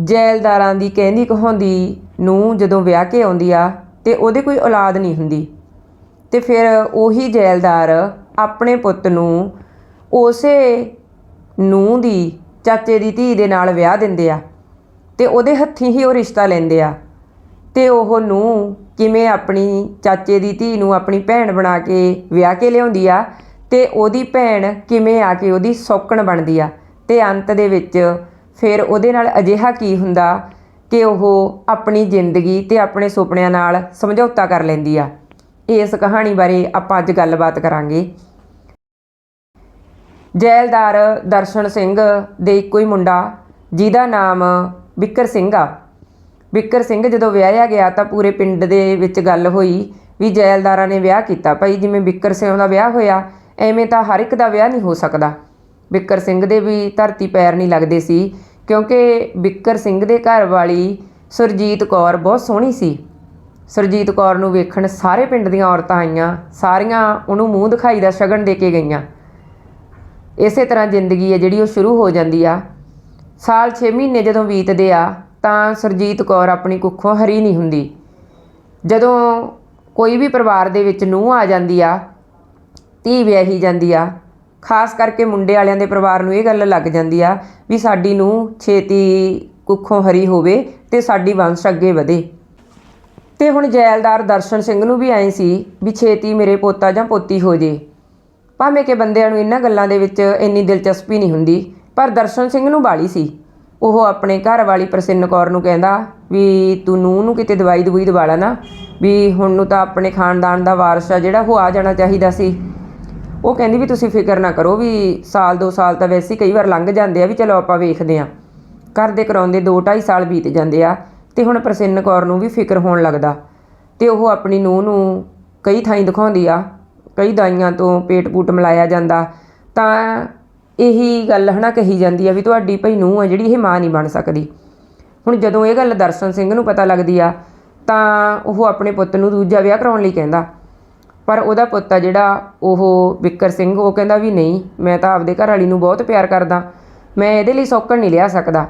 ਜੈਲਦਾਰਾਂ ਦੀ ਕਹਿੰਦੀ ਕਹਾਉਂਦੀ ਨੂੰ ਜਦੋਂ ਵਿਆਹ ਕੇ ਆਉਂਦੀ ਆ, ਤੇ ਉਹਦੇ ਕੋਈ ਔਲਾਦ ਨਹੀਂ ਹੁੰਦੀ। ਤੇ ਫਿਰ ਉਹੀ ਜੈਲਦਾਰ ਆਪਣੇ ਪੁੱਤ ਨੂੰ ਉਸੇ ਨੂੰਹ ਦੀ, ਚਾਚੇ ਦੀ ਧੀ ਦੇ ਨਾਲ ਵਿਆਹ ਦਿੰਦੇ ਆ ਤੇ ਉਹਦੇ ਹੱਥੀਂ ਹੀ ਉਹ ਰਿਸ਼ਤਾ ਲੈਂਦੇ ਆ। ਤੇ ਉਹ ਨੂੰ ਕਿਵੇਂ ਆਪਣੀ ਚਾਚੇ ਦੀ ਧੀ ਨੂੰ ਆਪਣੀ ਭੈਣ ਬਣਾ ਕੇ ਵਿਆਹ ਕੇ ਲਿਆਉਂਦੀ ਆ, ਤੇ ਉਹਦੀ ਭੈਣ ਕਿਵੇਂ ਆ ਕੇ ਉਹਦੀ ਸੌਕਣ ਬਣਦੀ ਆ। ਤੇ ਅੰਤ ਦੇ ਵਿੱਚ ਫਿਰ ਉਹਦੇ ਨਾਲ ਅਜਿਹਾ ਕੀ ਹੁੰਦਾ ਕਿ ਉਹ ਆਪਣੀ ਜ਼ਿੰਦਗੀ ਤੇ ਆਪਣੇ ਸੁਪਨਿਆਂ ਨਾਲ ਸਮਝੌਤਾ ਕਰ ਲੈਂਦੀ ਆ। ਇਸ ਕਹਾਣੀ ਬਾਰੇ ਆਪਾਂ ਅੱਜ ਗੱਲਬਾਤ ਕਰਾਂਗੇ। ਜੈਲਦਾਰ ਦਰਸ਼ਨ ਸਿੰਘ ਦੇ ਇੱਕੋ ਹੀ ਮੁੰਡਾ, ਜਿਹਦਾ ਨਾਮ ਬਿੱਕਰ ਸਿੰਘ ਆ। ਬਿੱਕਰ ਸਿੰਘ ਜਦੋਂ ਵਿਆਹਿਆ ਗਿਆ ਤਾਂ ਪੂਰੇ ਪਿੰਡ ਦੇ ਵਿੱਚ ਗੱਲ ਹੋਈ ਵੀ ਜੈਲਦਾਰਾਂ ਨੇ ਵਿਆਹ ਕੀਤਾ। ਭਾਈ, ਜਿਵੇਂ ਬਿੱਕਰ ਸਿੰਘ ਦਾ ਵਿਆਹ ਹੋਇਆ, ਐਵੇਂ ਤਾਂ ਹਰ ਇੱਕ ਦਾ ਵਿਆਹ ਨਹੀਂ ਹੋ ਸਕਦਾ। ਬਿੱਕਰ ਸਿੰਘ ਦੇ ਵੀ ਧਰਤੀ ਪੈਰ ਨਹੀਂ ਲੱਗਦੇ ਸੀ। ਕਿਉਂਕਿ ਬਿੱਕਰ ਸਿੰਘ ਦੇ ਘਰ ਵਾਲੀ ਸੁਰਜੀਤ ਕੌਰ ਬਹੁਤ ਸੋਹਣੀ ਸੀ। ਸੁਰਜੀਤ ਕੌਰ ਨੂੰ ਵੇਖਣ ਸਾਰੇ ਪਿੰਡ ਦੀਆਂ ਔਰਤਾਂ ਆਈਆਂ, ਸਾਰੀਆਂ ਉਹਨੂੰ ਮੂੰਹ ਦਿਖਾਈ ਦਾ ਸ਼ਗਨ ਦੇ ਕੇ ਗਈਆਂ। ਇਸੇ ਤਰ੍ਹਾਂ ਜ਼ਿੰਦਗੀ ਹੈ ਜਿਹੜੀ ਉਹ ਸ਼ੁਰੂ ਹੋ ਜਾਂਦੀ ਆ। ਸਾਲ 6 ਮਹੀਨੇ ਜਦੋਂ ਬੀਤਦੇ ਆ, ਤਾਂ ਸੁਰਜੀਤ ਕੌਰ ਆਪਣੀ ਕੁੱਖੋਂ ਹਰੀ ਨਹੀਂ ਹੁੰਦੀ। ਜਦੋਂ ਕੋਈ ਵੀ ਪਰਿਵਾਰ ਦੇ ਵਿੱਚ ਨੂੰਹ ਆ ਜਾਂਦੀ ਆ, ਧੀ ਵਿਆਹੀ ਜਾਂਦੀ ਆ ਖਾਸ ਕਰਕੇ ਮੁੰਡੇ ਵਾਲਿਆਂ ਦੇ ਪਰਿਵਾਰ ਨੂੰ ਇਹ ਗੱਲ ਲੱਗ ਜਾਂਦੀ ਆ ਵੀ ਸਾਡੀ ਨੂੰ ਛੇਤੀ ਕੁੱਖੋਂ ਹਰੀ ਹੋਵੇ ਤੇ ਸਾਡੀ ਵੰਸ਼ ਅੱਗੇ ਵਧੇ। ਤੇ ਹੁਣ ਜੈਲਦਾਰ ਦਰਸ਼ਨ ਸਿੰਘ ਨੂੰ ਵੀ ਐਂ ਸੀ ਵੀ ਛੇਤੀ ਮੇਰੇ ਪੋਤਾ ਜਾਂ ਪੋਤੀ ਹੋ ਜੇ। ਭਾਵੇਂ ਕਿ ਬੰਦਿਆਂ ਨੂੰ ਇਹਨਾਂ ਗੱਲਾਂ ਦੇ ਵਿੱਚ ਇੰਨੀ ਦਿਲਚਸਪੀ ਨਹੀਂ ਹੁੰਦੀ, ਪਰ ਦਰਸ਼ਨ ਸਿੰਘ ਨੂੰ ਬਾਲੀ ਸੀ। ਉਹ ਆਪਣੇ ਘਰ ਵਾਲੀ ਪ੍ਰਸਿੰਨ ਕੌਰ ਨੂੰ ਕਹਿੰਦਾ ਵੀ ਤੂੰ ਨੂੰਹ ਨੂੰ ਕਿਤੇ ਦਵਾਈ ਦਵਾਈ ਦਵਾ ਲਾ ਨਾ, ਵੀ ਹੁਣ ਨੂੰ ਤਾਂ ਆਪਣੇ ਖਾਨਦਾਨ ਦਾ ਵਾਰਸ ਆ ਜਿਹੜਾ ਉਹ ਆ ਜਾਣਾ ਚਾਹੀਦਾ ਸੀ। ਉਹ ਕਹਿੰਦੀ ਵੀ ਤੁਸੀਂ ਫਿਕਰ ਨਾ ਕਰੋ ਵੀ ਸਾਲ ਦੋ ਸਾਲ ਤਾਂ ਵੈਸੇ ਹੀ ਕਈ ਵਾਰ ਲੰਘ ਜਾਂਦੇ ਆ ਵੀ ਚਲੋ ਆਪਾਂ ਵੇਖਦੇ ਆ ਘਰ ਦੇ ਕਰਾਉਂਦੇ 2.5 ਸਾਲ ਬੀਤ ਜਾਂਦੇ ਆ ਤੇ ਹੁਣ ਪ੍ਰਸਿੰਨ ਕੌਰ ਨੂੰ ਵੀ ਫਿਕਰ ਹੋਣ ਲੱਗਦਾ। ਤੇ ਉਹ ਆਪਣੀ ਨੂੰਹ ਨੂੰ ਕਈ ਥਾਈਂ ਦਿਖਾਉਂਦੀ ਆ, ਕਈ ਦਾਈਆਂ ਤੋਂ ਪੇਟ ਪੂਟ ਮਿਲਾਇਆ ਜਾਂਦਾ। ਤਾਂ ਇਹੀ ਗੱਲ ਹਨਾ ਕਹੀ ਜਾਂਦੀ ਆ ਵੀ ਤੁਹਾਡੀ ਭਈ ਨੂੰਹ ਆ ਜਿਹੜੀ ਇਹ ਮਾਂ ਨਹੀਂ ਬਣ ਸਕਦੀ। ਹੁਣ ਜਦੋਂ ਇਹ ਗੱਲ ਦਰਸ਼ਨ ਸਿੰਘ ਨੂੰ ਪਤਾ ਲੱਗਦੀ ਆ, ਤਾਂ ਉਹ ਆਪਣੇ ਪੁੱਤ ਨੂੰ ਦੂਜਾ ਵਿਆਹ ਕਰਾਉਣ ਲਈ ਕਹਿੰਦਾ। ਪਰ ਉਹਦਾ ਪੁੱਤ ਆ ਜਿਹੜਾ, ਉਹ ਵਿਕਰ ਸਿੰਘ, ਉਹ ਕਹਿੰਦਾ ਵੀ ਨਹੀਂ, ਮੈਂ ਤਾਂ ਆਪਦੇ ਘਰ ਵਾਲੀ ਨੂੰ ਬਹੁਤ ਪਿਆਰ ਕਰਦਾ, ਮੈਂ ਇਹਦੇ ਲਈ ਸੌਕਣ ਨਹੀਂ ਲਿਆ ਸਕਦਾ।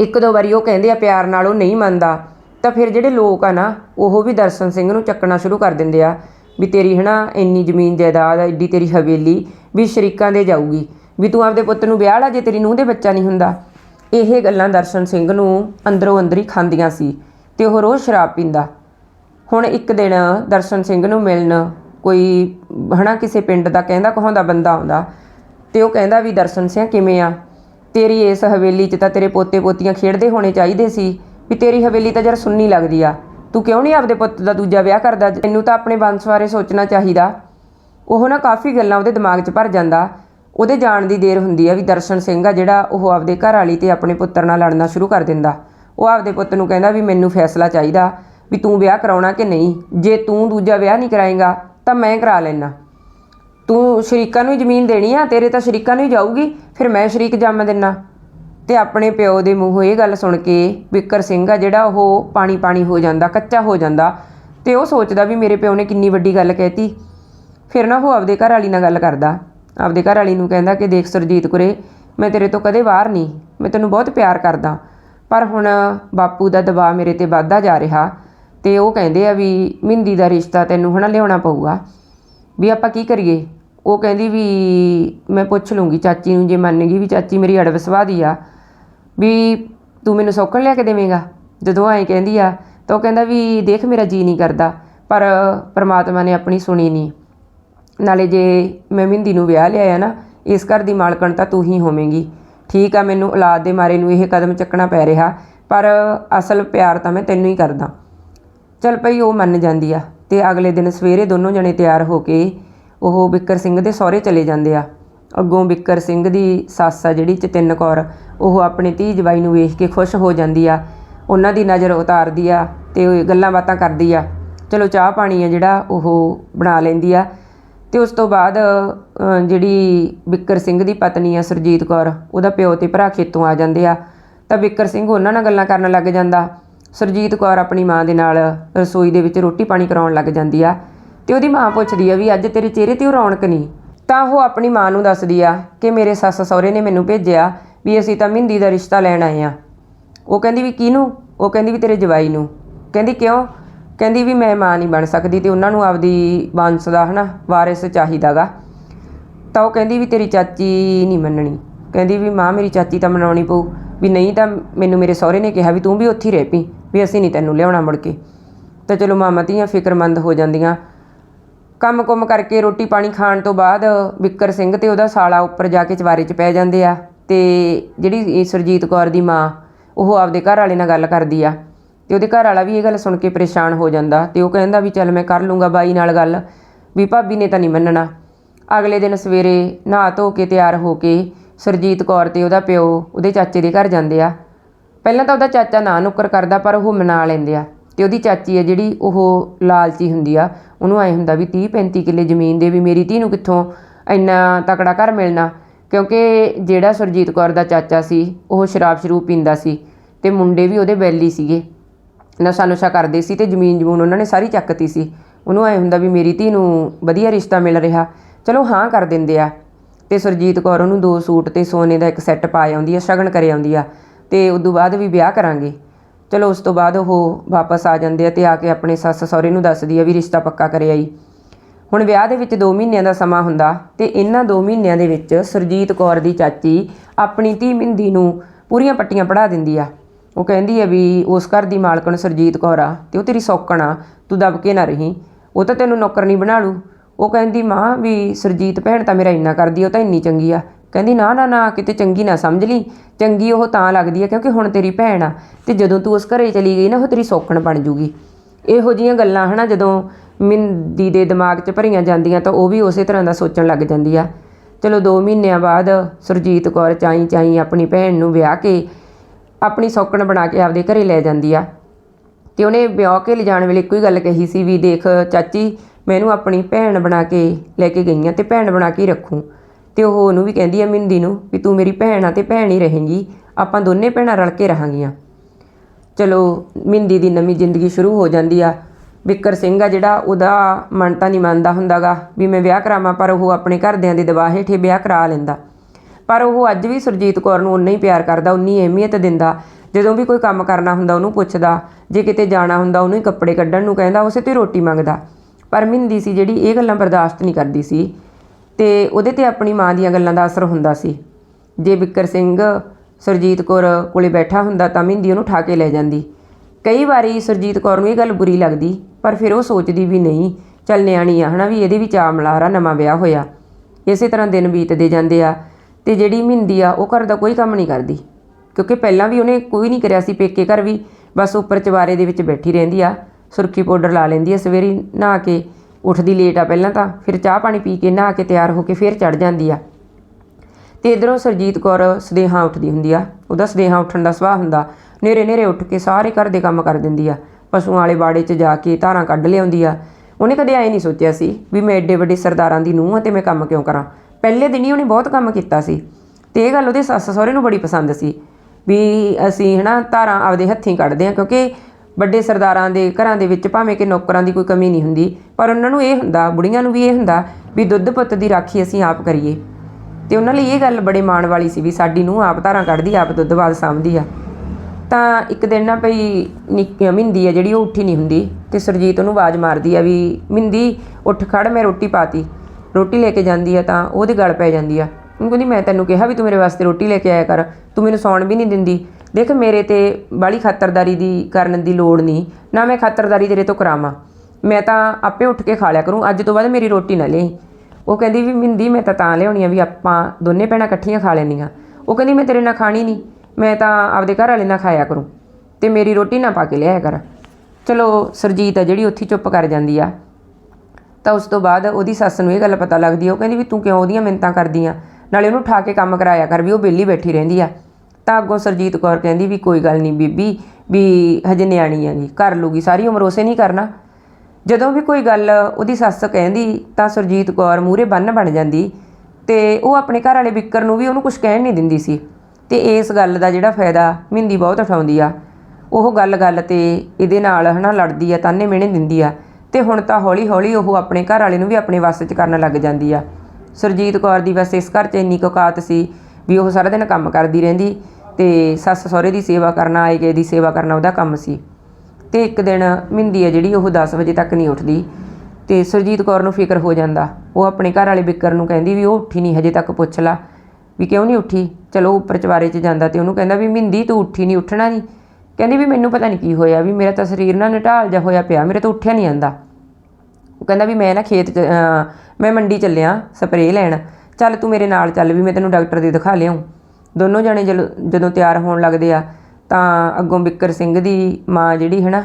ਇੱਕ ਦੋ ਵਾਰੀ ਉਹ ਕਹਿੰਦੇ ਆ ਪਿਆਰ ਨਾਲ ਉਹ ਨਹੀਂ ਮੰਨਦਾ, ਤਾਂ ਫਿਰ ਜਿਹੜੇ ਲੋਕ ਆ ਨਾ, ਉਹ ਵੀ ਦਰਸ਼ਨ ਸਿੰਘ ਨੂੰ ਚੱਕਣਾ ਸ਼ੁਰੂ ਕਰ ਦਿੰਦੇ ਆ, ਵੀ ਤੇਰੀ ਹਨਾ ਇੰਨੀ ਜ਼ਮੀਨ ਜਾਇਦਾਦ ਐਡੀ ਤੇਰੀ ਹਵੇਲੀ, ਵੀ ਸ਼ਰੀਕਾਂ ਦੇ ਜਾਊਗੀ, ਵੀ ਤੂੰ ਆਪਦੇ ਪੁੱਤ ਨੂੰ ਵਿਆਹ ਲਾ ਜੇ ਤੇਰੀ ਨੂੰਹ ਦੇ ਬੱਚਾ ਨਹੀਂ ਹੁੰਦਾ। ਇਹ ਗੱਲਾਂ ਦਰਸ਼ਨ ਸਿੰਘ ਨੂੰ ਅੰਦਰੋਂ ਅੰਦਰ ਹੀ ਖਾਂਦੀਆਂ ਸੀ ਤੇ ਉਹ ਰੋਜ਼ ਸ਼ਰਾਬ ਪੀਂਦਾ। ਹੁਣ ਇੱਕ ਦਿਨ ਦਰਸ਼ਨ ਸਿੰਘ ਨੂੰ ਮਿਲਣ, ਕੋਈ, ਹਨਾ, ਕਿਸੇ ਪਿੰਡ ਦਾ ਕਹਿੰਦਾ, ਕਹਾਉਂਦਾ ਬੰਦਾ ਆਉਂਦਾ, ਤੇ ਉਹ ਕਹਿੰਦਾ ਵੀ ਦਰਸ਼ਨ ਸਿੰਘ ਕਿਵੇਂ ਆ? ਤੇਰੀ ਇਸ ਹਵੇਲੀ 'ਚ ਤਾਂ ਤੇਰੇ ਪੋਤੇ ਪੋਤੀਆਂ ਖੇਡਦੇ ਹੋਣੇ ਚਾਹੀਦੇ ਸੀ, ਵੀ ਤੇਰੀ ਹਵੇਲੀ ਤਾਂ ਜਰਾ ਸੁੰਨੀ ਲੱਗਦੀ ਆ। ਤੂੰ ਕਿਉਂ ਨਹੀਂ ਆਪਦੇ ਪੁੱਤ ਦਾ ਦੂਜਾ ਵਿਆਹ ਕਰਦਾ? ਤੈਨੂੰ ਤਾਂ ਆਪਣੇ ਵੰਸ਼ ਬਾਰੇ ਸੋਚਣਾ ਚਾਹੀਦਾ। ਉਹ ਨਾ ਕਾਫੀ ਗੱਲਾਂ ਉਹਦੇ ਦਿਮਾਗ 'ਚ ਭਰ ਜਾਂਦਾ। ਉਹਦੇ ਜਾਣ ਦੀ ਦੇਰ ਹੁੰਦੀ ਆ ਵੀ ਦਰਸ਼ਨ ਸਿੰਘ ਆ ਜਿਹੜਾ ਉਹ ਆਪਦੇ ਘਰ ਵਾਲੀ ਤੇ ਆਪਣੇ ਪੁੱਤਰ ਨਾਲ ਲੜਨਾ ਸ਼ੁਰੂ ਕਰ ਦਿੰਦਾ। ਉਹ ਆਪਦੇ ਪੁੱਤ ਨੂੰ ਕਹਿੰਦਾ ਵੀ ਮੈਨੂੰ ਫੈਸਲਾ ਚਾਹੀਦਾ। ਵੀ ਤੂੰ ਵਿਆਹ ਕਰਾਉਣਾ ਕਿ ਨਹੀਂ? ਜੇ ਤੂੰ ਦੂਜਾ ਵਿਆਹ ਨਹੀਂ ਕਰਾਏਗਾ, ਤਾਂ ਮੈਂ ਕਰਾ ਲੈਣਾ ਤੂੰ ਸ਼ਰੀਕਾਂ ਨੂੰ ਹੀ ਜ਼ਮੀਨ ਦੇਣੀ ਆ, ਤੇਰੇ ਤਾਂ ਸ਼ਰੀਕਾਂ ਨੂੰ ਹੀ ਜਾਊਗੀ, ਫਿਰ ਮੈਂ ਸ਼ਰੀਕ ਜੰਮ ਦਿੰਨਾ। ਤੇ ਆਪਣੇ ਪਿਓ ਦੇ ਮੂੰਹੋਂ ਇਹ ਗੱਲ ਸੁਣ ਕੇ ਵਿਕਰ ਸਿੰਘ ਆ, ਜਿਹੜਾ ਉਹ ਪਾਣੀ ਪਾਣੀ ਹੋ ਜਾਂਦਾ, ਕੱਚਾ ਹੋ ਜਾਂਦਾ, ਤੇ ਉਹ ਸੋਚਦਾ ਵੀ ਮੇਰੇ ਪਿਓ ਨੇ ਕਿੰਨੀ ਵੱਡੀ ਗੱਲ ਕਹਿਤੀ। ਫਿਰ ਨਾ ਉਹ ਆਪਦੇ ਘਰ ਵਾਲੀ ਨਾਲ ਗੱਲ ਕਰਦਾ। ਆਪਦੇ ਘਰ ਵਾਲੀ ਨੂੰ ਕਹਿੰਦਾ ਕਿ ਦੇਖ ਸਰਜੀਤ ਕੁਰੇ, ਮੈਂ ਤੇਰੇ ਤੋਂ ਕਦੇ ਬਾਹਰ ਨਹੀਂ, ਮੈਂ ਤੈਨੂੰ ਬਹੁਤ ਪਿਆਰ ਕਰਦਾ, ਪਰ ਹੁਣ ਬਾਪੂ ਦਾ ਦਬਾਅ ਮੇਰੇ ਤੇ ਵੱਧਦਾ ਜਾ ਰਿਹਾ। ਤੇ ਉਹ ਕਹਿੰਦੇ ਆ ਵੀ ਮਿੰਦੀ ਦਾ ਰਿਸ਼ਤਾ ਤੈਨੂੰ ਹਨਾ ਲਿਆਉਣਾ ਪਊਗਾ। ਵੀ ਆਪਾਂ ਕੀ ਕਰੀਏ? ਉਹ ਕਹਿੰਦੀ ਵੀ ਮੈਂ ਪੁੱਛ ਲੂੰਗੀ ਚਾਚੀ ਨੂੰ, ਜੇ ਮੰਨ ਗਈ ਵੀ ਚਾਚੀ ਮੇਰੀ ਅੜਬ ਸੁਭਾਅ ਦੀ ਆ, ਵੀ ਤੂੰ ਮੈਨੂੰ ਸੌਕਣ ਲਿਆ ਕੇ ਦੇਵੇਂਗਾ? ਜਦੋਂ ਐਂ ਕਹਿੰਦੀ ਆ ਤਾਂ ਉਹ ਕਹਿੰਦਾ ਵੀ ਦੇਖ ਮੇਰਾ ਜੀ ਨਹੀਂ ਕਰਦਾ, ਪਰ ਪ੍ਰਮਾਤਮਾ ਨੇ ਆਪਣੀ ਸੁਣੀ ਨਹੀਂ। ਨਾਲੇ ਜੇ ਮੈਂ ਮਿੰਦੀ ਨੂੰ ਵਿਆਹ ਲਿਆ ਨਾ, ਇਸ ਘਰ ਦੀ ਮਾਲਕਣ ਤਾਂ ਤੂੰ ਹੀ ਹੋਵੇਂਗੀ। ਠੀਕ ਆ, ਮੈਨੂੰ ਔਲਾਦ ਦੇ ਮਾਰੇ ਨੂੰ ਇਹ ਕਦਮ ਚੱਕਣਾ ਪੈ ਰਿਹਾ, ਪਰ ਅਸਲ ਪਿਆਰ ਤਾਂ ਮੈਂ ਤੈਨੂੰ ਹੀ ਕਰਦਾ। ਚਲ ਭਈ ਉਹ ਮੰਨ ਜਾਂਦੀ ਆ ਤੇ ਅਗਲੇ ਦਿਨ ਸਵੇਰੇ ਦੋਨੋਂ ਜਣੇ ਤਿਆਰ ਹੋ ਕੇ ਉਹ ਬਿੱਕਰ ਸਿੰਘ ਦੇ ਸਹੁਰੇ ਚਲੇ ਜਾਂਦੇ ਆ। ਅੱਗੋਂ ਬਿੱਕਰ ਸਿੰਘ ਦੀ ਸੱਸ ਆ ਜਿਹੜੀ ਚਤਿੰਨ ਕੌਰ, ਉਹ ਆਪਣੇ ਧੀ ਜਵਾਈ ਨੂੰ ਵੇਖ ਕੇ ਖੁਸ਼ ਹੋ ਜਾਂਦੀ ਆ। ਉਹਨਾਂ ਦੀ ਨਜ਼ਰ ਉਤਾਰਦੀ ਆ ਤੇ ਗੱਲਾਂ ਬਾਤਾਂ ਕਰਦੀ ਆ। ਚਲੋ ਚਾਹ ਪਾਣੀ ਆ ਜਿਹੜਾ ਉਹ ਬਣਾ ਲੈਂਦੀ ਆ। ਤੇ ਉਸ ਤੋਂ ਬਾਅਦ ਜਿਹੜੀ ਬਿੱਕਰ ਸਿੰਘ ਦੀ ਪਤਨੀ ਆ ਸਰਜੀਤ ਕੌਰ, ਉਹਦਾ ਪਿਓ ਤੇ ਭਰਾ ਖੇਤੋਂ ਆ ਜਾਂਦੇ ਆ। ਤਾਂ ਬਿੱਕਰ ਸਿੰਘ ਉਹਨਾਂ ਨਾਲ ਗੱਲਾਂ ਕਰਨ ਲੱਗ ਜਾਂਦਾ। ਸਰਜੀਤ ਕੌਰ ਆਪਣੀ ਮਾਂ ਦੇ ਨਾਲ ਰਸੋਈ ਦੇ ਵਿੱਚ ਰੋਟੀ ਪਾਣੀ ਕਰਾਉਣ ਲੱਗ ਜਾਂਦੀ ਆ ਤੇ ਉਹਦੀ ਮਾਂ ਪੁੱਛਦੀ ਆ ਵੀ ਅੱਜ ਤੇਰੇ ਚਿਹਰੇ ਤੇ ਉਹ ਰੌਣਕ ਨਹੀਂ? ਤਾਂ ਉਹ ਆਪਣੀ ਮਾਂ ਨੂੰ ਦੱਸਦੀ ਆ ਕਿ ਮੇਰੇ ਸੱਸ ਸਹੁਰੇ ਨੇ ਮੈਨੂੰ ਭੇਜਿਆ ਵੀ ਅਸੀਂ ਤਾਂ ਮਹਿੰਦੀ ਦਾ ਰਿਸ਼ਤਾ ਲੈਣ ਆਏ ਆ। ਉਹ ਕਹਿੰਦੀ ਵੀ ਕਿਹਨੂੰ? ਉਹ ਕਹਿੰਦੀ ਵੀ ਤੇਰੇ ਜਵਾਈ ਨੂੰ। ਕਹਿੰਦੀ ਕਿਉਂ? ਕਹਿੰਦੀ ਵੀ ਮੈਂ ਮਾਂ ਨਹੀਂ ਬਣ ਸਕਦੀ ਤੇ ਉਹਨਾਂ ਨੂੰ ਆਪਦੀ ਵੰਸ਼ ਦਾ ਹਨਾ ਵਾਰਿਸ ਚਾਹੀਦਾਗਾ। ਤਾਂ ਉਹ ਕਹਿੰਦੀ ਵੀ ਤੇਰੀ ਚਾਚੀ ਨਹੀਂ ਮੰਨਣੀ। ਕਹਿੰਦੀ ਵੀ ਮਾਂ ਮੇਰੀ ਚਾਚੀ ਤਾਂ ਮਨਾਉਣੀ ਪਊ। ਵੀ ਨਹੀਂ ਤਾਂ ਮੈਨੂੰ ਮੇਰੇ ਸਹੁਰੇ ਨੇ ਕਿਹਾ ਵੀ ਤੂੰ ਵੀ ਉੱਥੇ ਹੀ ਰਹਿ ਪਈ ਵੀ ਅਸੀਂ ਨਹੀਂ ਤੈਨੂੰ ਲਿਆਉਣਾ ਮੁੜ ਕੇ। ਤਾਂ ਚਲੋ ਮਾਮਾ ਧੀਆਂ ਫਿਕਰਮੰਦ ਹੋ ਜਾਂਦੀਆਂ। ਕੰਮ ਕੁਮ ਕਰਕੇ ਰੋਟੀ ਪਾਣੀ ਖਾਣ ਤੋਂ ਬਾਅਦ ਵਿਕਰ ਸਿੰਘ ਤੇ ਉਹਦਾ ਸਾਲਾ ਉੱਪਰ ਜਾ ਕੇ ਚਵਾਰੇ 'ਚ ਪੈ ਜਾਂਦੇ ਆ ਤੇ ਜਿਹੜੀ ਇਹ ਸੁਰਜੀਤ ਕੌਰ ਦੀ ਮਾਂ, ਉਹ ਆਪਦੇ ਘਰ ਵਾਲੇ ਨਾਲ ਗੱਲ ਕਰਦੀ ਆ। ਤੇ ਉਹਦੇ ਘਰ ਵਾਲਾ ਵੀ ਇਹ ਗੱਲ ਸੁਣ ਕੇ ਪਰੇਸ਼ਾਨ ਹੋ ਜਾਂਦਾ ਤੇ ਉਹ ਕਹਿੰਦਾ ਵੀ ਚੱਲ ਮੈਂ ਕਰ ਲੂੰਗਾ ਬਾਈ ਨਾਲ ਗੱਲ, ਵੀ ਭਾਬੀ ਨੇ ਤਾਂ ਨਹੀਂ ਮੰਨਣਾ। ਅਗਲੇ ਦਿਨ ਸਵੇਰੇ ਨਹਾ ਧੋ ਕੇ ਤਿਆਰ ਹੋ ਕੇ ਸੁਰਜੀਤ ਕੌਰ ਤੇ ਉਹਦਾ ਪਿਓ ਉਹਦੇ ਚਾਚੇ ਦੇ ਘਰ ਜਾਂਦੇ ਆ। ਪਹਿਲਾਂ ਤਾਂ ਉਹਦਾ ਚਾਚਾ ਨਾ ਨੁੱਕਰ ਕਰਦਾ, ਪਰ ਉਹ ਮਨਾ ਲੈਂਦੇ ਆ। ਅਤੇ ਉਹਦੀ ਚਾਚੀ ਹੈ ਜਿਹੜੀ, ਉਹ ਲਾਲਚੀ ਹੁੰਦੀ ਆ। ਉਹਨੂੰ ਐਂ ਹੁੰਦਾ ਵੀ 30 35 ਕਿੱਲੇ ਜ਼ਮੀਨ ਦੇ ਵੀ ਮੇਰੀ ਧੀ ਨੂੰ ਕਿੱਥੋਂ ਇੰਨਾ ਤਕੜਾ ਘਰ ਮਿਲਣਾ। ਕਿਉਂਕਿ ਜਿਹੜਾ ਸੁਰਜੀਤ ਕੌਰ ਦਾ ਚਾਚਾ ਸੀ, ਉਹ ਸ਼ਰਾਬ ਸ਼ਰੂਬ ਪੀਂਦਾ ਸੀ ਤੇ ਮੁੰਡੇ ਵੀ ਉਹਦੇ ਬੈਲੀ ਸੀਗੇ। ਨਸ਼ਾ ਨੁਸ਼ਾ ਕਰਦੇ ਸੀ ਤੇ ਜ਼ਮੀਨ ਜਮੂਨ ਉਹਨਾਂ ਨੇ ਸਾਰੀ ਚੱਕਤੀ ਸੀ। ਉਹਨੂੰ ਐ ਹੁੰਦਾ ਵੀ ਮੇਰੀ ਧੀ ਨੂੰ ਵਧੀਆ ਰਿਸ਼ਤਾ ਮਿਲ ਰਿਹਾ। ਚਲੋ ਹਾਂ ਕਰ ਦਿੰਦੇ ਆ। ਤੇ ਸੁਰਜੀਤ ਕੌਰ ਉਹਨੂੰ ਦੋ ਸੂਟ ਤੇ ਸੋਨੇ ਦਾ ਇੱਕ ਸੈੱਟ ਪਾ ਆਉਂਦੀ ਆ, ਸ਼ਗਨ ਕਰੇ ਆਉਂਦੀ ਆ। ਤੇ ਉਦੋਂ ਬਾਅਦ ਵੀ ਵਿਆਹ ਕਰਾਂਗੇ। ਚਲੋ, ਉਸ ਤੋਂ ਬਾਅਦ ਉਹ ਵਾਪਸ ਆ ਜਾਂਦੇ ਆ ਤੇ ਆ ਕੇ ਆਪਣੇ ਸੱਸ ਸਹੁਰੇ ਨੂੰ ਦੱਸਦੀ ਆ ਵੀ ਰਿਸ਼ਤਾ ਪੱਕਾ ਕਰਿਆ ਆਈ ਹੁਣ ਵਿਆਹ ਦੇ ਵਿੱਚ 2 ਮਹੀਨਿਆਂ ਦਾ ਸਮਾਂ ਹੁੰਦਾ ਤੇ ਇਹਨਾਂ 2 ਮਹੀਨਿਆਂ ਦੇ ਵਿੱਚ ਸੁਰਜੀਤ ਕੌਰ ਦੀ ਚਾਚੀ ਆਪਣੀ ਧੀ ਮਿੰਦੀ ਨੂੰ ਪੂਰੀਆਂ ਪੱਟੀਆਂ ਪੜਾ ਦਿੰਦੀ ਆ। ਉਹ ਕਹਿੰਦੀ ਆ ਵੀ ਉਸ ਘਰ ਦੀ ਮਾਲਕਣ ਸੁਰਜੀਤ ਕੌਰ ਆ ਤੇ ਉਹ ਤੇਰੀ ਸੌਕਣ ਆ, ਤੂੰ ਦਬ ਕੇ ਨਾ ਰਹੀਂ। ਉਹ ਤਾਂ ਤੈਨੂੰ ਨੌਕਰ ਨਹੀਂ ਬਣਾ ਲੂ ਉਹ ਕਹਿੰਦੀ, ਮਾਂ, ਵੀ ਸੁਰਜੀਤ ਭੈਣ ਤਾਂ ਮੇਰਾ ਇੰਨਾ ਕਰਦੀ ਉਹ ਤਾਂ ਇੰਨੀ ਚੰਗੀ ਆ। ਕਹਿੰਦੀ, ਨਾ ਨਾ ਨਾ, ਕਿਤੇ ਚੰਗੀ ਨਾ ਸਮਝ ਲਈ। ਚੰਗੀ ਉਹ ਤਾਂ ਲੱਗਦੀ ਹੈ ਕਿਉਂਕਿ ਹੁਣ ਤੇਰੀ ਭੈਣ ਆ ਤੇ ਜਦੋਂ ਤੂੰ ਉਸ ਘਰੇ ਚਲੀ ਗਈ ਨਾ, ਉਹ ਤੇਰੀ ਸੌਕਣ ਬਣ ਜੂਗੀ। ਇਹੋ ਜੀਆਂ ਗੱਲਾਂ ਹਨਾ, ਜਦੋਂ ਮਿੰਦੀ ਦੇ ਦਿਮਾਗ 'ਚ ਭਰੀਆਂ ਜਾਂਦੀਆਂ ਤਾਂ ਉਹ ਵੀ ਉਸੇ ਤਰ੍ਹਾਂ ਦਾ ਸੋਚਣ ਲੱਗ ਜਾਂਦੀ ਆ। ਚਲੋ 2 ਮਹੀਨਿਆਂ ਬਾਅਦ ਸੁਰਜੀਤ ਕੌਰ ਚਾਈ ਚਾਈ ਆਪਣੀ ਭੈਣ ਨੂੰ ਵਿਆਹ ਕੇ ਆਪਣੀ ਸੌਕਣ ਬਣਾ ਕੇ ਆਪਦੇ ਘਰੇ ਲੈ ਜਾਂਦੀ ਆ। ਤੇ ਉਹਨੇ ਵਿਆਹ ਕੇ ਲਿਜਾਣ ਵੇਲੇ ਇੱਕੋ ਹੀ ਗੱਲ ਕਹੀ ਸੀ ਵੀ ਦੇਖ ਚਾਚੀ ਮੈਨੂੰ ਆਪਣੀ ਭੈਣ ਬਣਾ ਕੇ ਲੈ ਕੇ ਗਈਆਂ ਤੇ ਭੈਣ ਬਣਾ ਕੇ ਹੀ ਰੱਖੂੰ। ਤੇ ਉਹ ਉਹਨੂੰ ਵੀ ਕਹਿੰਦੀ ਆ ਮਿੰਦੀ ਨੂੰ ਵੀ ਤੂੰ ਮੇਰੀ ਭੈਣ ਆ ਤੇ ਭੈਣ ਹੀ ਰਹੇਂਗੀ, ਆਪਾਂ ਦੋਨੇ ਭੈਣਾਂ ਰਲ ਕੇ ਰਹਾਂਗੀਆਂ। ਚਲੋ, ਮਿੰਦੀ ਦੀ ਨਵੀਂ ਜ਼ਿੰਦਗੀ ਸ਼ੁਰੂ ਹੋ ਜਾਂਦੀ ਆ। ਵਿਕਰ ਸਿੰਘ ਆ ਜਿਹੜਾ, ਉਹਦਾ ਮਨ ਤਾਂ ਨਹੀਂ ਮੰਨਦਾ ਹੁੰਦਾਗਾ ਵੀ ਮੈਂ ਵਿਆਹ ਕਰਾਵਾਂ, ਪਰ ਉਹ ਆਪਣੇ ਘਰਦਿਆਂ ਦੇ ਦਬਾਅ ਹੇਠੇ ਵਿਆਹ ਕਰਾ ਲੈਂਦਾ। ਪਰ ਉਹ ਅੱਜ ਵੀ ਸੁਰਜੀਤ ਕੌਰ ਨੂੰ ਉਨਾ ਹੀ ਪਿਆਰ ਕਰਦਾ ਉਨੀ ਅਹਿਮੀਅਤ ਦਿੰਦਾ। ਜਦੋਂ ਵੀ ਕੋਈ ਕੰਮ ਕਰਨਾ ਹੁੰਦਾ, ਉਹਨੂੰ ਪੁੱਛਦਾ। ਜੇ ਕਿਤੇ ਜਾਣਾ ਹੁੰਦਾ, ਉਹਨੂੰ ਹੀ ਕੱਪੜੇ ਕੱਢਣ ਨੂੰ ਕਹਿੰਦਾ, ਉਸੇ ਤੇ ਰੋਟੀ ਮੰਗਦਾ। ਪਰ ਮਿੰਦੀ ਸੀ ਜਿਹੜੀ ਇਹ ਗੱਲਾਂ ਬਰਦਾਸ਼ਤ ਨਹੀਂ ਕਰਦੀ ਸੀ। ਤੇ ਉਹਦੇ ਤੇ ਆਪਣੀ ਮਾਂ ਦੀਆਂ ਗੱਲਾਂ ਦਾ ਅਸਰ ਹੁੰਦਾ ਸੀ। ਜੇ ਵਿਕਰ ਸਿੰਘ ਸੁਰਜੀਤ ਕੌਰ ਕੋਲੇ ਬੈਠਾ ਹੁੰਦਾ ਤਾਂ ਮਹਿੰਦੀ ਉਹਨੂੰ ਠਾ ਕੇ ਲੈ ਜਾਂਦੀ। ਕਈ ਵਾਰੀ ਸੁਰਜੀਤ ਕੌਰ ਨੂੰ ਇਹ ਗੱਲ ਬੁਰੀ ਲੱਗਦੀ, ਪਰ ਫਿਰ ਉਹ ਸੋਚਦੀ ਵੀ ਨਹੀਂ, ਚੱਲ ਨਿਆਣੀ ਆ ਹਨਾ, ਵੀ ਇਹਦੇ ਵੀ ਚਾਅ ਮਲਾਰਾ ਨਵਾਂ ਵਿਆਹ ਹੋਇਆ। ਇਸੇ ਤਰ੍ਹਾਂ ਦਿਨ ਬੀਤਦੇ ਜਾਂਦੇ ਆ ਤੇ ਜਿਹੜੀ ਮਹਿੰਦੀ ਆ, ਉਹ ਘਰ ਦਾ ਕੋਈ ਕੰਮ ਨਹੀਂ ਕਰਦੀ। ਕਿਉਂਕਿ ਪਹਿਲਾਂ ਵੀ ਉਹਨੇ ਕੋਈ ਨਹੀਂ ਕਰਿਆ ਸੀ ਪੇਕੇ ਘਰ ਵੀ, ਬਸ ਉੱਪਰ ਚਵਾਰੇ ਦੇ ਵਿੱਚ ਬੈਠੀ ਰਹਿੰਦੀ ਆ, ਸੁਰਖੀ ਪਾਊਡਰ ਲਾ ਲੈਂਦੀ ਆ ਸਵੇਰੇ ਨਹਾ ਕੇ। ਉੱਠਦੀ ਲੇਟ ਆ ਪਹਿਲਾਂ ਤਾਂ, ਫਿਰ ਚਾਹ ਪਾਣੀ ਪੀ ਕੇ ਨਹਾ ਕੇ ਤਿਆਰ ਹੋ ਕੇ ਫਿਰ ਚੜ ਜਾਂਦੀ ਆ। ਤੇ ਇਧਰੋਂ ਸਰਜੀਤ ਕੌਰ ਸਦੇਹਾ ਉੱਠਦੀ ਹੁੰਦੀ ਆ। ਉਹਦਾ ਸਦੇਹਾ ਉੱਠਣ ਦਾ ਸੁਭਾਅ ਹੁੰਦਾ ਨੇਰੇ ਨੇਰੇ ਉੱਠ ਕੇ ਸਾਰੇ ਘਰ ਦੇ ਕੰਮ ਕਰ ਦਿੰਦੀ ਆ। ਪਸ਼ੂਆਂ ਵਾਲੇ ਬਾੜੇ 'ਚ ਜਾ ਕੇ ਧਾਰਾਂ ਕੱਢ ਲਿਆਉਂਦੀ ਆ। ਉਹਨੇ ਕਦੇ ਐ ਨਹੀਂ ਸੋਚਿਆ ਸੀ ਵੀ ਮੈਂ ਏਡੇ ਵੱਡੇ ਸਰਦਾਰਾਂ ਦੀ ਨੂੰਹ ਆ ਤੇ ਮੈਂ ਕੰਮ ਕਿਉਂ ਕਰਾਂ। ਪਹਿਲੇ ਦਿਨ ਹੀ ਉਹਨੇ ਬਹੁਤ ਕੰਮ ਕੀਤਾ ਸੀ। ਤੇ ਇਹ ਗੱਲ ਉਹਦੇ ਸੱਸ ਸਹੁਰੇ ਨੂੰ ਬੜੀ ਪਸੰਦ ਸੀ ਵੀ ਅਸੀਂ ਹਨਾ ਧਾਰਾਂ ਆਪਦੇ ਹੱਥੀਂ ਕੱਢਦੇ ਆ ਕਿਉਂਕਿ ਵੱਡੇ ਸਰਦਾਰਾਂ ਦੇ ਘਰਾਂ ਦੇ ਵਿੱਚ ਭਾਵੇਂ ਕਿ ਨੌਕਰਾਂ ਦੀ ਕੋਈ ਕਮੀ ਨਹੀਂ ਹੁੰਦੀ, ਪਰ ਉਹਨਾਂ ਨੂੰ ਇਹ ਹੁੰਦਾ, ਬੁੜੀਆਂ ਨੂੰ ਵੀ ਇਹ ਹੁੰਦਾ ਵੀ ਦੁੱਧ ਪੁੱਤ ਦੀ ਰਾਖੀ ਅਸੀਂ ਆਪ ਕਰੀਏ। ਤੇ ਉਹਨਾਂ ਲਈ ਇਹ ਗੱਲ ਬੜੇ ਮਾਣ ਵਾਲੀ ਸੀ ਵੀ ਸਾਡੀ ਨੂੰ ਆਪ ਧਾਰਾਂ ਕੱਢਦੀ, ਆਪ ਦੁੱਧ ਬਾਦ ਸਾਂਭਦੀ ਆ। ਤਾਂ ਇੱਕ ਦਿਨ ਨਾ ਭਈ ਨਿੱਕੀ ਮਿੰਦੀ ਆ ਜਿਹੜੀ ਉਹ ਉੱਠੀ ਨਹੀਂ ਹੁੰਦੀ ਤੇ ਸਰਜੀਤ ਉਹਨੂੰ ਆਵਾਜ਼ ਮਾਰਦੀ ਆ ਵੀ, ਮਿੰਦੀ, ਉੱਠ ਖੜ, ਮੈਂ ਰੋਟੀ ਪਾਤੀ। ਰੋਟੀ ਲੈ ਕੇ ਜਾਂਦੀ ਆ ਤਾਂ ਉਹਦੇ ਗਲ ਪੈ ਜਾਂਦੀ ਆ। ਉਹਨੂੰ ਕਹਿੰਦੀ, ਮੈਂ ਤੈਨੂੰ ਕਿਹਾ ਵੀ ਤੂੰ ਮੇਰੇ ਵਾਸਤੇ ਰੋਟੀ ਲੈ ਕੇ ਆਇਆ ਕਰ। ਤੂੰ ਮੈਨੂੰ ਸੌਣ ਵੀ ਨਹੀਂ ਦਿੰਦੀ। ਦੇਖ, ਮੇਰੇ ਤੇ ਬਾਲੀ ਖਾਤਰਦਾਰੀ ਦੀ ਕਰਨ ਦੀ ਲੋੜ ਨਹੀਂ, ਨਾ ਮੈਂ ਖਾਤਰਦਾਰੀ ਤੇਰੇ ਤੋਂ ਕਰਾਵਾਂ। ਮੈਂ ਤਾਂ ਆਪੇ ਉੱਠ ਕੇ ਖਾ ਲਿਆ ਕਰੂੰ, ਅੱਜ ਤੋਂ ਬਾਅਦ ਮੇਰੀ ਰੋਟੀ ਨਾ ਲਈ। ਉਹ ਕਹਿੰਦੀ ਵੀ, ਮਿੰਦੀ, ਮੈਂ ਤਾਂ ਤਾਂ ਲਿਆਉਣੀ ਆ ਵੀ ਆਪਾਂ ਦੋਨੇ ਭੈਣਾਂ ਇਕੱਠੀਆਂ ਖਾ ਲੈਂਦੀਆਂ। ਉਹ ਕਹਿੰਦੀ, ਮੈਂ ਤੇਰੇ ਨਾਲ ਖਾਣੀ ਨਹੀਂ, ਮੈਂ ਤਾਂ ਆਪਦੇ ਘਰ ਵਾਲੇ ਨਾਲ ਖਾਇਆ ਕਰੂੰ। ਤੇ ਮੇਰੀ ਰੋਟੀ ਨਾ ਪਾ ਕੇ ਲਿਆਇਆ ਕਰ। ਚਲੋ, ਸਰਜੀਤ ਆ ਜਿਹੜੀ ਉੱਥੇ ਚੁੱਪ ਕਰ ਜਾਂਦੀ ਆ। ਤਾਂ ਉਸ ਤੋਂ ਬਾਅਦ ਉਹਦੀ ਸੱਸ ਨੂੰ ਇਹ ਗੱਲ ਪਤਾ ਲੱਗਦੀ ਆ, ਉਹ ਕਹਿੰਦੀ ਵੀ, ਤੂੰ ਕਿਉਂ ਉਹਦੀਆਂ ਮਿੰਤਾਂ ਕਰਦੀ ਆ? ਨਾਲੇ ਉਹਨੂੰ ਠਾ ਕੇ ਕੰਮ ਕਰਾਇਆ ਕਰ ਵੀ ਉਹ ਬੇਲੀ ਬੈਠੀ ਰਹਿੰਦੀ ਆ। ਤਾਂ ਅੱਗੋਂ ਸਰਜੀਤ ਕੌਰ ਕਹਿੰਦੀ ਵੀ ਕੋਈ ਗੱਲ ਨਹੀਂ ਬੀਬੀ, ਵੀ ਹਜੇ ਨਿਆਣੀ ਹੈਗੀ, ਕਰ ਲੂਗੀ, ਸਾਰੀ ਉਮਰ ਉਸੇ ਨਹੀਂ ਕਰਨਾ। ਜਦੋਂ ਵੀ ਕੋਈ ਗੱਲ ਉਹਦੀ ਸੱਸ ਕਹਿੰਦੀ ਤਾਂ ਸੁਰਜੀਤ ਕੌਰ ਮੂਹਰੇ ਬੰਨ ਬਣ ਜਾਂਦੀ ਤੇ ਉਹ ਆਪਣੇ ਘਰ ਵਾਲੇ ਵਿਕਰ ਨੂੰ ਵੀ ਉਹਨੂੰ ਕੁਝ ਕਹਿਣ ਨਹੀਂ ਦਿੰਦੀ ਸੀ। ਤੇ ਇਸ ਗੱਲ ਦਾ ਜਿਹੜਾ ਫਾਇਦਾ ਮਿੰਦੀ ਬਹੁਤ ਉਠਾਉਂਦੀ ਆ। ਉਹ ਗੱਲ-ਗੱਲ ਤੇ ਇਹਦੇ ਨਾਲ ਹਨਾ ਲੜਦੀ ਆ, ਤਾਨੇ ਮਿਹਣੇ ਦਿੰਦੀ ਆ ਤੇ ਹੁਣ ਤਾਂ ਹੌਲੀ-ਹੌਲੀ ਉਹ ਆਪਣੇ ਘਰ ਵਾਲੇ ਨੂੰ ਵੀ ਆਪਣੇ ਵੱਸ 'ਚ ਕਰਨ ਲੱਗ ਜਾਂਦੀ ਆ। ਸੁਰਜੀਤ ਕੌਰ ਦੀ ਬਸ ਇਸ ਘਰ 'ਚ ਇੰਨੀ ਕੁ ਸੀ ਵੀ ਉਹ ਸਾਰਾ ਦਿਨ ਕੰਮ ਕਰਦੀ ਰਹਿੰਦੀ ਤੇ ਸੱਸ ਸਹੁਰੇ ਦੀ ਸੇਵਾ ਕਰਨਾ, ਆਏ ਗਏ ਦੀ ਸੇਵਾ ਕਰਨਾ ਉਹਦਾ ਕੰਮ ਸੀ। ਤੇ ਇੱਕ ਦਿਨ ਮਿੰਦੀ ਹੈ ਜਿਹੜੀ, ਉਹ 10 ਵਜੇ ਤੱਕ ਨਹੀਂ ਉੱਠਦੀ। ਤੇ ਸੁਰਜੀਤ ਕੌਰ ਨੂੰ ਫਿਕਰ ਹੋ ਜਾਂਦਾ। ਉਹ ਆਪਣੇ ਘਰ ਵਾਲੇ ਬਿੱਕਰ ਨੂੰ ਕਹਿੰਦੀ ਵੀ ਉਹ ਉੱਠੀ ਨਹੀਂ, ਹਜੇ ਤੱਕ ਪੁੱਛ ਲਾ। ਵੀ ਕਿਉਂ ਨਹੀਂ ਉੱਠੀ? ਚਲੋ ਉੱਪਰ ਚਵਾਰੇ 'ਚ ਜਾਂਦਾ ਤੇ ਉਹਨੂੰ ਕਹਿੰਦਾ ਵੀ ਮਿੰਦੀ ਤੂੰ ਉੱਠੀ ਨਹੀਂ, ਉੱਠਣਾ ਨਹੀਂ। ਕਹਿੰਦੀ ਵੀ ਮੈਨੂੰ ਪਤਾ ਨਹੀਂ ਕੀ ਹੋਇਆ, ਵੀ ਮੇਰਾ ਤਾਂ ਸਰੀਰ ਨਾ ਨਿਢਾਲ ਜਾ ਹੋਇਆ ਪਿਆ, ਮੇਰੇ ਤੋਂ ਉੱਠਿਆ ਨਹੀਂ ਜਾਂਦਾ। ਉਹ ਕਹਿੰਦਾ ਵੀ ਮੈਂ ਨਾ ਖੇਤ 'ਚ ਮੈਂ ਮੰਡੀ ਚੱਲਿਆ ਸਪਰੇਅ ਲੈਣ। ਚੱਲ ਤੂੰ ਮੇਰੇ ਨਾਲ ਚੱਲ, ਵੀ ਮੈਂ ਤੈਨੂੰ ਡਾਕਟਰ ਦੇ ਦਿਖਾ ਲਿਆਉਂ ਦੋਨੋਂ ਜਣੇ ਜਲ- ਜਦੋਂ ਤਿਆਰ ਹੋਣ ਲੱਗਦੇ ਆ, ਤਾਂ ਅੱਗੋਂ ਬਿੱਕਰ ਸਿੰਘ ਦੀ ਮਾਂ ਜਿਹੜੀ ਹੈ ਨਾ,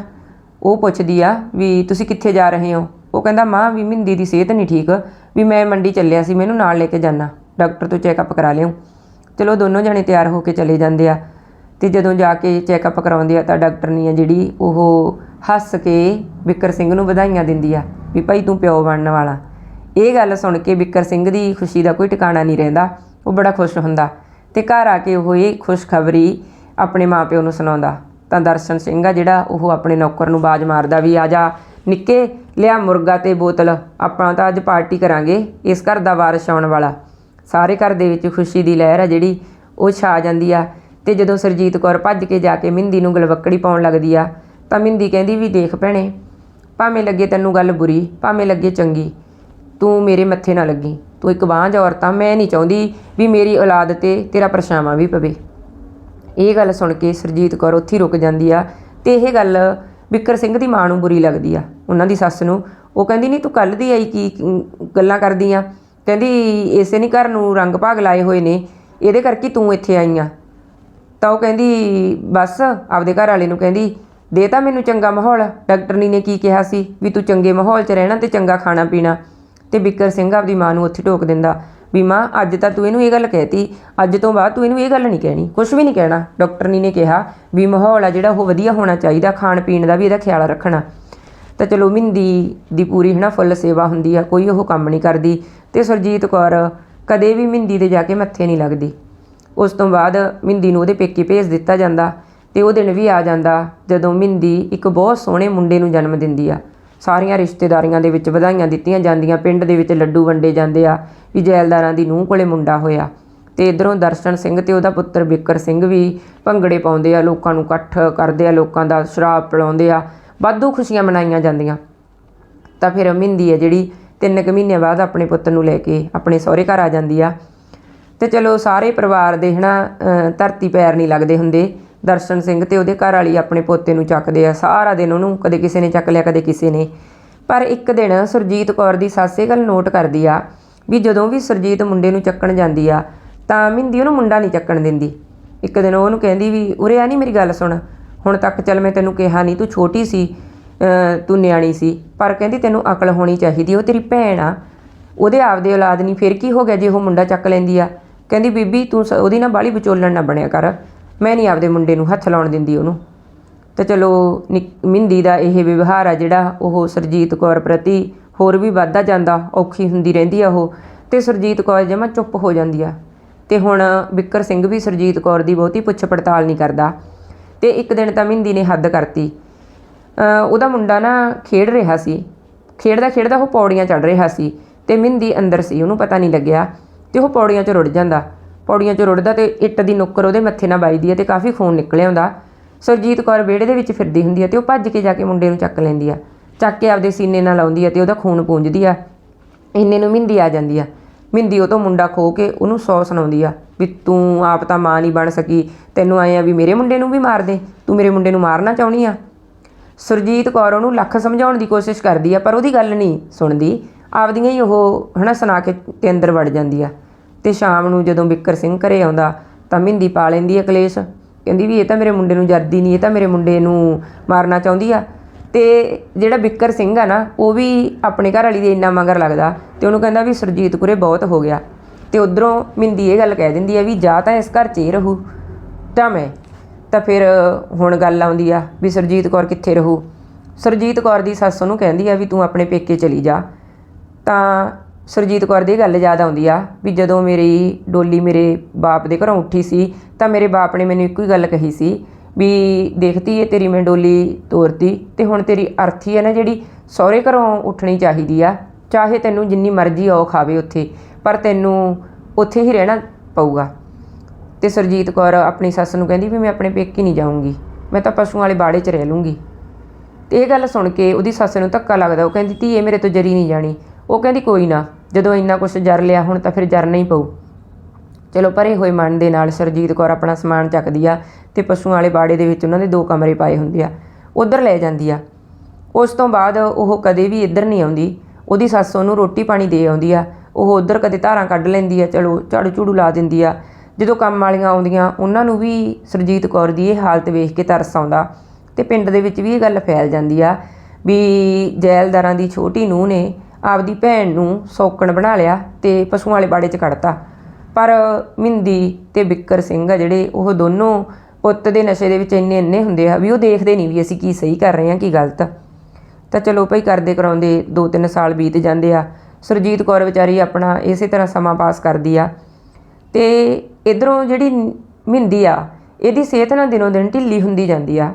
ਉਹ ਪੁੱਛਦੀ ਆ ਵੀ ਤੁਸੀਂ ਕਿੱਥੇ ਜਾ ਰਹੇ ਹੋ? ਉਹ ਕਹਿੰਦਾ, ਮਾਂ, ਵੀ ਮਿੰਦੀ ਦੀ ਸਿਹਤ ਨਹੀਂ ਠੀਕ, ਵੀ ਮੈਂ ਮੰਡੀ ਚੱਲਿਆ ਸੀ, ਮੈਨੂੰ ਨਾਲ ਲੈ ਕੇ ਜਾਣਾ ਡਾਕਟਰ ਤੋਂ ਚੈੱਕਅਪ ਕਰਾ ਲਿਓ। ਚਲੋ, ਦੋਨੋਂ ਜਣੇ ਤਿਆਰ ਹੋ ਕੇ ਚਲੇ ਜਾਂਦੇ ਆ ਤੇ ਜਦੋਂ ਜਾ ਕੇ ਚੈੱਕਅਪ ਕਰਾਉਂਦੇ ਆ ਤਾਂ ਡਾਕਟਰਨੀ ਆ ਜਿਹੜੀ, ਉਹ ਹੱਸ ਕੇ ਬਿੱਕਰ ਸਿੰਘ ਨੂੰ ਵਧਾਈਆਂ ਦਿੰਦੀ ਆ, ਵੀ ਭਾਈ ਤੂੰ ਪਿਓ ਬਣਨ ਵਾਲਾ। ਇਹ ਗੱਲ ਸੁਣ ਕੇ ਬਿੱਕਰ ਸਿੰਘ ਦੀ ਖੁਸ਼ੀ ਦਾ ਕੋਈ ਟਿਕਾਣਾ ਨਹੀਂ ਰਹਿੰਦਾ, ਉਹ ਬੜਾ ਖੁਸ਼ ਹੁੰਦਾ। ਤੇ ਘਰ ਆ ਕੇ ਉਹ ਇਹ ਖੁਸ਼ਖਬਰੀ ਆਪਣੇ ਮਾਪਿਓ ਨੂੰ ਸੁਣਾਉਂਦਾ। ਤਾਂ ਦਰਸ਼ਨ ਸਿੰਘ ਆ ਜਿਹੜਾ, ਉਹ ਆਪਣੇ ਨੌਕਰ ਨੂੰ ਬਾਜ ਮਾਰਦਾ ਵੀ ਆ ਜਾ, ਨਿੱਕੇ ਲਿਆ ਮੁਰਗਾ ਤੇ ਬੋਤਲ, ਆਪਾਂ ਤਾਂ ਅੱਜ ਪਾਰਟੀ ਕਰਾਂਗੇ ਇਸ ਘਰ ਦਾ ਵਾਰਸ ਆਉਣ ਵਾਲਾ। ਸਾਰੇ ਘਰ ਦੇ ਵਿੱਚ ਖੁਸ਼ੀ ਦੀ ਲਹਿਰ ਆ ਜਿਹੜੀ, ਉਹ ਛਾ ਜਾਂਦੀ ਆ। ਤੇ ਜਦੋਂ ਸਰਜੀਤ ਕੌਰ ਭੱਜ ਕੇ ਜਾ ਕੇ ਮਿੰਦੀ ਨੂੰ ਗਲਵੱਕੜੀ ਪਾਉਣ ਲੱਗਦੀ ਆ, ਤਾਂ ਮਿੰਦੀ ਕਹਿੰਦੀ ਵੀ ਦੇਖ ਭੈਣੇ, ਭਾਵੇਂ ਲੱਗੇ ਤੈਨੂੰ ਗੱਲ ਬੁਰੀ, ਭਾਵੇਂ ਲੱਗੇ ਚੰਗੀ ਤੂੰ ਮੇਰੇ ਮੱਥੇ ਨਾ ਲੱਗੀ। ਤੂੰ ਇੱਕ ਬਾਂਝ ਔਰਤ ਆ, ਮੈਂ ਨਹੀਂ ਚਾਹੁੰਦੀ ਵੀ ਮੇਰੀ ਔਲਾਦ ਤੇ ਤੇਰਾ ਪਰਛਾਵਾਂ ਵੀ ਪਵੇ। ਇਹ ਗੱਲ ਸੁਣ ਕੇ ਸਰਜੀਤ ਕੌਰ ਉੱਥੇ ਰੁਕ ਜਾਂਦੀ ਆ ਤੇ ਇਹ ਗੱਲ ਵਿਕਰ ਸਿੰਘ ਦੀ ਮਾਂ ਨੂੰ ਬੁਰੀ ਲੱਗਦੀ ਆ। ਉਹਨਾਂ ਦੀ ਸੱਸ ਨੂੰ। ਉਹ ਕਹਿੰਦੀ, ਨਹੀਂ, ਤੂੰ ਕੱਲ ਦੀ ਆਈ ਕੀ ਗੱਲਾਂ ਕਰਦੀ ਆ? ਕਹਿੰਦੀ, ਇਸੇ ਨਹੀਂ ਘਰ ਨੂੰ ਰੰਗ ਭਾਗ ਲਾਏ ਹੋਏ ਨੇ। ਇਹਦੇ ਕਰਕੇ ਤੂੰ ਇੱਥੇ ਆਈ ਆ। ਤਾਂ ਉਹ ਕਹਿੰਦੀ, ਬਸ, ਆਪਦੇ ਘਰ ਵਾਲੇ ਨੂੰ ਕਹਿੰਦੀ, ਦੇ ਤਾਂ ਮੈਨੂੰ ਚੰਗਾ ਮਾਹੌਲ। ਡਾਕਟਰਨੀ ਨੇ ਕੀ ਕਿਹਾ ਸੀ ਵੀ ਤੂੰ ਚੰਗੇ ਮਾਹੌਲ 'ਚ ਰਹਿਣਾ ਤੇ ਚੰਗਾ ਖਾਣਾ ਪੀਣਾ ਤੇ ਬਿੱਕਰ ਸਿੰਘ ਆਪਦੀ ਮਾਂ ਨੂੰ ਉੱਥੇ ਟੋਕ ਦਿੰਦਾ ਵੀ ਮਾਂ, ਅੱਜ ਤਾਂ ਤੂੰ ਇਹਨੂੰ ਇਹ ਗੱਲ ਕਹਿਤੀ, ਅੱਜ ਤੋਂ ਬਾਅਦ ਤੂੰ ਇਹਨੂੰ ਇਹ ਗੱਲ ਨਹੀਂ ਕਹਿਣੀ ਕੁਝ ਵੀ ਨਹੀਂ ਕਹਿਣਾ। ਡਾਕਟਰਨੀ ਨੇ ਕਿਹਾ ਵੀ ਮਾਹੌਲ ਆ ਜਿਹੜਾ ਉਹ ਵਧੀਆ ਹੋਣਾ ਚਾਹੀਦਾ, ਖਾਣ ਪੀਣ ਦਾ ਵੀ ਇਹਦਾ ਖਿਆਲ ਰੱਖਣਾ। ਤਾਂ ਚਲੋ ਮਿੰਦੀ ਦੀ ਪੂਰੀ ਹਨਾ ਫੁੱਲ ਸੇਵਾ ਹੁੰਦੀ ਆ, ਕੋਈ ਉਹ ਕੰਮ ਨਹੀਂ ਕਰਦੀ। ਤੇ ਸੁਰਜੀਤ ਕੌਰ ਕਦੇ ਵੀ ਮਿੰਦੀ ਦੇ ਜਾ ਕੇ ਮੱਥੇ ਨਹੀਂ ਲੱਗਦੀ। ਉਸ ਤੋਂ ਬਾਅਦ ਮਿੰਦੀ ਨੂੰ ਉਹਦੇ ਪੇਕੇ ਭੇਜ ਦਿੱਤਾ ਜਾਂਦਾ ਤੇ ਉਹ ਦਿਨ ਵੀ ਆ ਜਾਂਦਾ ਜਦੋਂ ਮਿੰਦੀ ਇੱਕ ਬਹੁਤ ਸੋਹਣੇ ਮੁੰਡੇ ਨੂੰ ਜਨਮ ਦਿੰਦੀ ਆ। ਸਾਰੀਆਂ ਰਿਸ਼ਤੇਦਾਰੀਆਂ ਦੇ ਵਿੱਚ ਵਧਾਈਆਂ ਦਿੱਤੀਆਂ ਜਾਂਦੀਆਂ। ਪਿੰਡ ਦੇ ਵਿੱਚ ਲੱਡੂ ਵੰਡੇ ਜਾਂਦੇ ਆ, ਵੀ ਜੈਲਦਾਰਾਂ ਦੀ ਨੂੰਹ ਕੋਲੇ ਮੁੰਡਾ ਹੋਇਆ। ਤੇ ਇਧਰੋਂ ਦਰਸ਼ਨ ਸਿੰਘ ਤੇ ਉਹਦਾ ਪੁੱਤਰ ਬਿੱਕਰ ਸਿੰਘ ਵੀ ਭੰਗੜੇ ਪਾਉਂਦੇ ਆ, ਲੋਕਾਂ ਨੂੰ ਇਕੱਠ ਕਰਦੇ ਆ, ਲੋਕਾਂ ਦਾ ਸ਼ਰਾਬ ਪਿਲਾਉਂਦੇ ਆ, ਵਾਧੂ ਖੁਸ਼ੀਆਂ ਮਨਾਈਆਂ ਜਾਂਦੀਆਂ। ਤਾਂ ਫਿਰ ਮਿੰਦੀ ਹੈ ਜਿਹੜੀ, ਤਿੰਨ ਕੁ ਮਹੀਨੇ ਬਾਅਦ ਆਪਣੇ ਪੁੱਤ ਨੂੰ ਲੈ ਕੇ ਆਪਣੇ ਸਹੁਰੇ ਘਰ ਆ ਜਾਂਦੀ ਆ। ਤੇ ਚਲੋ ਸਾਰੇ ਪਰਿਵਾਰ ਦੇ ਹਨਾ, ਅਹ ਧਰਤੀ ਪੈਰ ਨਹੀਂ ਲੱਗਦੇ ਹੁੰਦੇ। ਦਰਸ਼ਨ ਸਿੰਘ ਤੇ ਉਹਦੇ ਘਰ ਵਾਲੀ ਆਪਣੇ ਪੋਤੇ ਨੂੰ ਚੱਕਦੇ ਆ। ਸਾਰਾ ਦਿਨ ਉਹਨੂੰ ਕਦੇ ਕਿਸੇ ਨੇ ਚੱਕ ਲਿਆ, ਕਦੇ ਕਿਸੇ ਨੇ। ਪਰ ਇੱਕ ਦਿਨ ਸੁਰਜੀਤ ਕੌਰ ਦੀ ਸੱਸ ਇਹ ਗੱਲ ਨੋਟ ਕਰਦੀ ਆ ਵੀ ਜਦੋਂ ਵੀ ਸੁਰਜੀਤ ਮੁੰਡੇ ਨੂੰ ਚੱਕਣ ਜਾਂਦੀ ਆ, ਤਾਂ ਮਿੰਦੀ ਉਹਨੂੰ ਮੁੰਡਾ ਨਹੀਂ ਚੱਕਣ ਦਿੰਦੀ। ਇੱਕ ਦਿਨ ਉਹਨੂੰ ਕਹਿੰਦੀ ਵੀ, ਉਰੇ ਆ ਨਹੀਂ ਮੇਰੀ ਗੱਲ ਸੁਣ। ਹੁਣ ਤੱਕ ਚੱਲ ਮੈਂ ਤੈਨੂੰ ਕਿਹਾ ਨਹੀਂ ਤੂੰ ਛੋਟੀ ਸੀ ਤੂੰ ਨਿਆਣੀ ਸੀ, ਪਰ ਕਹਿੰਦੀ ਤੈਨੂੰ ਅਕਲ ਹੋਣੀ ਚਾਹੀਦੀ, ਉਹ ਤੇਰੀ ਭੈਣ ਆ। ਉਹਦੇ ਆਪਦੇ ਔਲਾਦ ਨਹੀਂ ਫਿਰ ਕੀ ਹੋ ਗਿਆ ਜੇ ਉਹ ਮੁੰਡਾ ਚੱਕ ਲੈਂਦੀ ਆ? ਕਹਿੰਦੀ, ਬੀਬੀ, ਤੂੰ ਸ- ਉਹਦੀ ਨਾ ਬਾਲੀ ਵਿਚੋਲਣ ਨਾ ਬਣਿਆ ਕਰ। ਮੈਂ ਨਹੀਂ ਆਪਦੇ ਮੁੰਡੇ ਨੂੰ ਹੱਥ ਲਾਉਣ ਦਿੰਦੀ ਉਹਨੂੰ। ਤੇ ਚਲੋ, ਨਿੱਕ- ਮਿੰਦੀ ਦਾ ਇਹ ਵਿਵਹਾਰ ਆ ਜਿਹੜਾ, ਉਹ ਸਰਜੀਤ ਕੌਰ ਪ੍ਰਤੀ ਹੋਰ ਵੀ ਵੱਧਦਾ ਜਾਂਦਾ, ਔਖੀ ਹੁੰਦੀ ਰਹਿੰਦੀ ਆ ਉਹ, ਤੇ ਸਰਜੀਤ ਕੌਰ ਜਮਾ ਚੁੱਪ ਹੋ ਜਾਂਦੀ ਆ। ਤੇ ਹੁਣ ਬਿੱਕਰ ਸਿੰਘ ਵੀ ਸਰਜੀਤ ਕੌਰ ਦੀ ਬਹੁਤੀ ਪੁੱਛ ਪੜਤਾਲ ਨਹੀਂ ਕਰਦਾ। ਤੇ ਇੱਕ ਦਿਨ ਤਾਂ ਮਿੰਦੀ ਨੇ ਹੱਦ ਕਰਤੀ। ਉਹਦਾ ਮੁੰਡਾ ਨਾ ਖੇਡ ਰਿਹਾ ਸੀ। ਖੇਡਦਾ ਖੇਡਦਾ ਉਹ ਪੌੜੀਆਂ ਚੜ ਰਿਹਾ ਸੀ। ਤੇ ਮਿੰਦੀ ਅੰਦਰ ਸੀ, ਉਹਨੂੰ ਪਤਾ ਨਹੀਂ ਲੱਗਿਆ। ਤੇ ਉਹ ਪੌੜੀਆਂ 'ਚ ਰੁੜ ਜਾਂਦਾ। ਪੌੜੀਆਂ 'ਚ ਰੁੜਦਾ ਤੇ ਇੱਟ ਦੀ ਨੁੱਕਰ ਉਹਦੇ ਮੱਥੇ ਨਾਲ ਵੱਜਦੀ ਹੈ ਤੇ ਕਾਫੀ ਖੂਨ ਨਿਕਲਿਆ ਹੁੰਦਾ। ਸਰਜੀਤ ਕੌਰ ਵਿਹੜੇ ਦੇ ਵਿੱਚ ਫਿਰਦੀ ਹੁੰਦੀ ਹੈ ਤੇ ਉਹ ਭੱਜ ਕੇ ਜਾ ਕੇ ਮੁੰਡੇ ਨੂੰ ਚੱਕ ਲੈਂਦੀ ਆ। ਚੱਕ ਕੇ ਆਪਦੇ ਸੀਨੇ ਨਾਲ ਲਾਉਂਦੀ ਹੈ ਤੇ ਉਹਦਾ ਖੂਨ ਪੂੰਝਦੀ ਆ। ਇੰਨੇ ਨੂੰ ਮਿੰਦੀ ਆ ਜਾਂਦੀ ਆ। ਮਿੰਦੀ ਉਹ ਤੋਂ ਮੁੰਡਾ ਖੋ ਕੇ ਉਹਨੂੰ ਸੌ ਸੁਣਾਉਂਦੀ ਆ ਵੀ ਤੂੰ ਆਪ ਤਾਂ ਮਾਂ ਨਹੀਂ ਬਣ ਸਕੀ, ਤੈਨੂੰ ਆਏ ਆ ਵੀ ਮੇਰੇ ਮੁੰਡੇ ਨੂੰ ਵੀ ਮਾਰ ਦੇ, ਤੂੰ ਮੇਰੇ ਮੁੰਡੇ ਨੂੰ ਮਾਰਨਾ ਚਾਹੁੰਦੀ ਆ। ਸੁਰਜੀਤ ਕੌਰ ਉਹਨੂੰ ਲੱਖ ਸਮਝਾਉਣ ਦੀ ਕੋਸ਼ਿਸ਼ ਕਰਦੀ ਆ, ਪਰ ਉਹਦੀ ਗੱਲ ਨਹੀਂ ਸੁਣਦੀ। ਆਪਦੀਆਂ ਹੀ ਉਹ ਹਨਾ ਸੁਣਾ ਕੇ ਤੇ ਅੰਦਰ ਵੜ ਜਾਂਦੀ ਆ। ਤੇ ਸ਼ਾਮ ਨੂੰ ਜਦੋਂ ਬਿੱਕਰ ਸਿੰਘ ਘਰੇ ਆਉਂਦਾ, ਤਾਂ ਮਹਿੰਦੀ ਪਾ ਲੈਂਦੀ ਹੈ ਕਲੇਸ਼। ਕਹਿੰਦੀ ਵੀ ਇਹ ਤਾਂ ਮੇਰੇ ਮੁੰਡੇ ਨੂੰ ਜਰਦੀ ਨਹੀਂ, ਇਹ ਤਾਂ ਮੇਰੇ ਮੁੰਡੇ ਨੂੰ ਮਾਰਨਾ ਚਾਹੁੰਦੀ ਆ। ਤੇ ਜਿਹੜਾ ਬਿੱਕਰ ਸਿੰਘ ਆ ਨਾ, ਉਹ ਵੀ ਆਪਣੇ ਘਰ ਵਾਲੀ ਦੇ ਇੰਨਾ ਮਗਰ ਲੱਗਦਾ ਤੇ ਉਹਨੂੰ ਕਹਿੰਦਾ ਵੀ ਸੁਰਜੀਤ ਕੁਰੇ ਬਹੁਤ ਹੋ ਗਿਆ। ਤੇ ਉਧਰੋਂ ਮਿੰਦੀ ਇਹ ਗੱਲ ਕਹਿ ਦਿੰਦੀ ਆ ਵੀ ਜਾਂ ਤਾਂ ਇਸ ਘਰ 'ਚ ਹੀ ਰਹੂ। ਤਾਂ ਮੈਂ, ਤਾਂ ਫਿਰ ਹੁਣ ਗੱਲ ਆਉਂਦੀ ਆ ਵੀ ਸਰਜੀਤ ਕੌਰ ਕਿੱਥੇ ਰਹੂ। ਸਰਜੀਤ ਕੌਰ ਦੀ ਸੱਸ ਉਹਨੂੰ ਕਹਿੰਦੀ ਆ ਵੀ ਤੂੰ ਆਪਣੇ ਪੇਕੇ ਚਲੀ ਜਾ। ਤਾਂ ਸੁਰਜੀਤ ਕੌਰ ਦੀ ਇਹ ਗੱਲ ਯਾਦ ਆਉਂਦੀ ਆ ਵੀ ਜਦੋਂ ਮੇਰੀ ਡੋਲੀ ਮੇਰੇ ਬਾਪ ਦੇ ਘਰੋਂ ਉੱਠੀ ਸੀ ਤਾਂ ਮੇਰੇ ਬਾਪ ਨੇ ਮੈਨੂੰ ਇੱਕੋ ਹੀ ਗੱਲ ਕਹੀ ਸੀ ਵੀ ਦੇਖਤੀ ਇਹ ਤੇਰੀ ਮੈਂ ਡੋਲੀ ਤੋਰਤੀ ਤੇ ਹੁਣ ਤੇਰੀ ਅਰਥੀ ਹੈ ਨਾ ਜਿਹੜੀ ਸਹੁਰੇ ਘਰੋਂ ਉੱਠਣੀ ਚਾਹੀਦੀ ਆ, ਚਾਹੇ ਤੈਨੂੰ ਜਿੰਨੀ ਮਰਜ਼ੀ ਔਖ ਖਾਵੇ ਉੱਥੇ, ਪਰ ਤੈਨੂੰ ਉੱਥੇ ਹੀ ਰਹਿਣਾ ਪਊਗਾ। ਤੇ ਸਰਜੀਤ ਕੌਰ ਆਪਣੀ ਸੱਸ ਨੂੰ ਕਹਿੰਦੀ ਵੀ ਮੈਂ ਆਪਣੇ ਪੇਕੇ ਨਹੀਂ ਜਾਊਂਗੀ, ਮੈਂ ਤਾਂ ਪਸ਼ੂਆਂ ਵਾਲੇ ਬਾੜੇ 'ਚ ਰਹਿ ਲੂੰਗੀ। ਤੇ ਇਹ ਗੱਲ ਸੁਣ ਕੇ ਉਹਦੀ ਸੱਸ ਨੂੰ ਧੱਕਾ ਲੱਗਦਾ, ਉਹ ਕਹਿੰਦੀ, ਧੀਏ, ਮੇਰੇ ਤੋਂ ਜਰੀ ਨਹੀਂ ਜਾਣੀ ਉਹ ਕਹਿੰਦੀ, ਕੋਈ ਨਾ, ਜਦੋਂ ਇੰਨਾ ਕੁਝ ਜਰ ਲਿਆ ਹੁਣ ਤਾਂ ਫਿਰ ਜਰਨਾ ਹੀ ਪਊ। ਚਲੋ ਭਰੇ ਹੋਏ ਮਨ ਦੇ ਨਾਲ ਸਰਜੀਤ ਕੌਰ ਆਪਣਾ ਸਮਾਨ ਚੱਕਦੀ ਆ ਤੇ ਪਸ਼ੂਆਂ ਵਾਲੇ ਬਾੜੇ ਦੇ ਵਿੱਚ ਉਹਨਾਂ ਦੇ ਦੋ ਕਮਰੇ ਪਾਏ ਹੁੰਦੇ ਆ, ਉਧਰ ਲੈ ਜਾਂਦੀ ਆ। ਉਸ ਤੋਂ ਬਾਅਦ ਉਹ ਕਦੇ ਵੀ ਇੱਧਰ ਨਹੀਂ ਆਉਂਦੀ। ਉਹਦੀ ਸੱਸ ਉਹਨੂੰ ਰੋਟੀ ਪਾਣੀ ਦੇ ਆਉਂਦੀ ਆ। ਉਹ ਉਧਰ ਕਦੇ ਧਾਰਾਂ ਕੱਢ ਲੈਂਦੀ ਆ, ਚਲੋ, ਝਾੜੂ ਝੂੜੂ ਲਾ ਦਿੰਦੀ ਆ। ਜਦੋਂ ਕੰਮ ਵਾਲੀਆਂ ਆਉਂਦੀਆਂ, ਉਹਨਾਂ ਨੂੰ ਵੀ ਸਰਜੀਤ ਕੌਰ ਦੀ ਇਹ ਹਾਲਤ ਵੇਖ ਕੇ ਤਰਸ ਆਉਂਦਾ ਤੇ ਪਿੰਡ ਦੇ ਵਿੱਚ ਵੀ ਇਹ ਗੱਲ ਫੈਲ ਜਾਂਦੀ ਆ ਵੀ ਜੈਲਦਾਰਾਂ ਦੀ ਛੋਟੀ ਨੂੰਹ ਨੇ ਆਪਦੀ ਭੈਣ ਨੂੰ ਸੌਕਣ ਬਣਾ ਲਿਆ ਤੇ ਪਸ਼ੂਆਂ ਵਾਲੇ ਬਾੜੇ 'ਚ ਕੱਢਤਾ। ਪਰ ਮਿੰਦੀ ਤੇ ਬਿੱਕਰ ਸਿੰਘ ਆ ਜਿਹੜੇ, ਉਹ ਦੋਨੋਂ ਪੁੱਤ ਦੇ ਨਸ਼ੇ ਦੇ ਵਿੱਚ ਇੰਨੇ ਇੰਨੇ ਹੁੰਦੇ ਆ ਵੀ ਉਹ ਦੇਖਦੇ ਨਹੀਂ ਵੀ ਅਸੀਂ ਕੀ ਸਹੀ ਕਰ ਰਹੇ ਹਾਂ, ਕੀ ਗਲਤ। ਤਾਂ ਚਲੋ ਭਾਈ ਕਰਦੇ ਕਰਾਉਂਦੇ 2-3 ਸਾਲ ਬੀਤ ਜਾਂਦੇ ਆ। ਸੁਰਜੀਤ ਕੌਰ ਵਿਚਾਰੀ ਆਪਣਾ ਇਸੇ ਤਰ੍ਹਾਂ ਸਮਾਂ ਪਾਸ ਕਰਦੀ ਆ। ਤੇ ਇਧਰੋਂ ਜਿਹੜੀ ਮਿੰਦੀ ਆ, ਇਹਦੀ ਸਿਹਤ ਨਾਲ ਦਿਨੋਂ ਦਿਨ ਢਿੱਲੀ ਹੁੰਦੀ ਜਾਂਦੀ ਆ।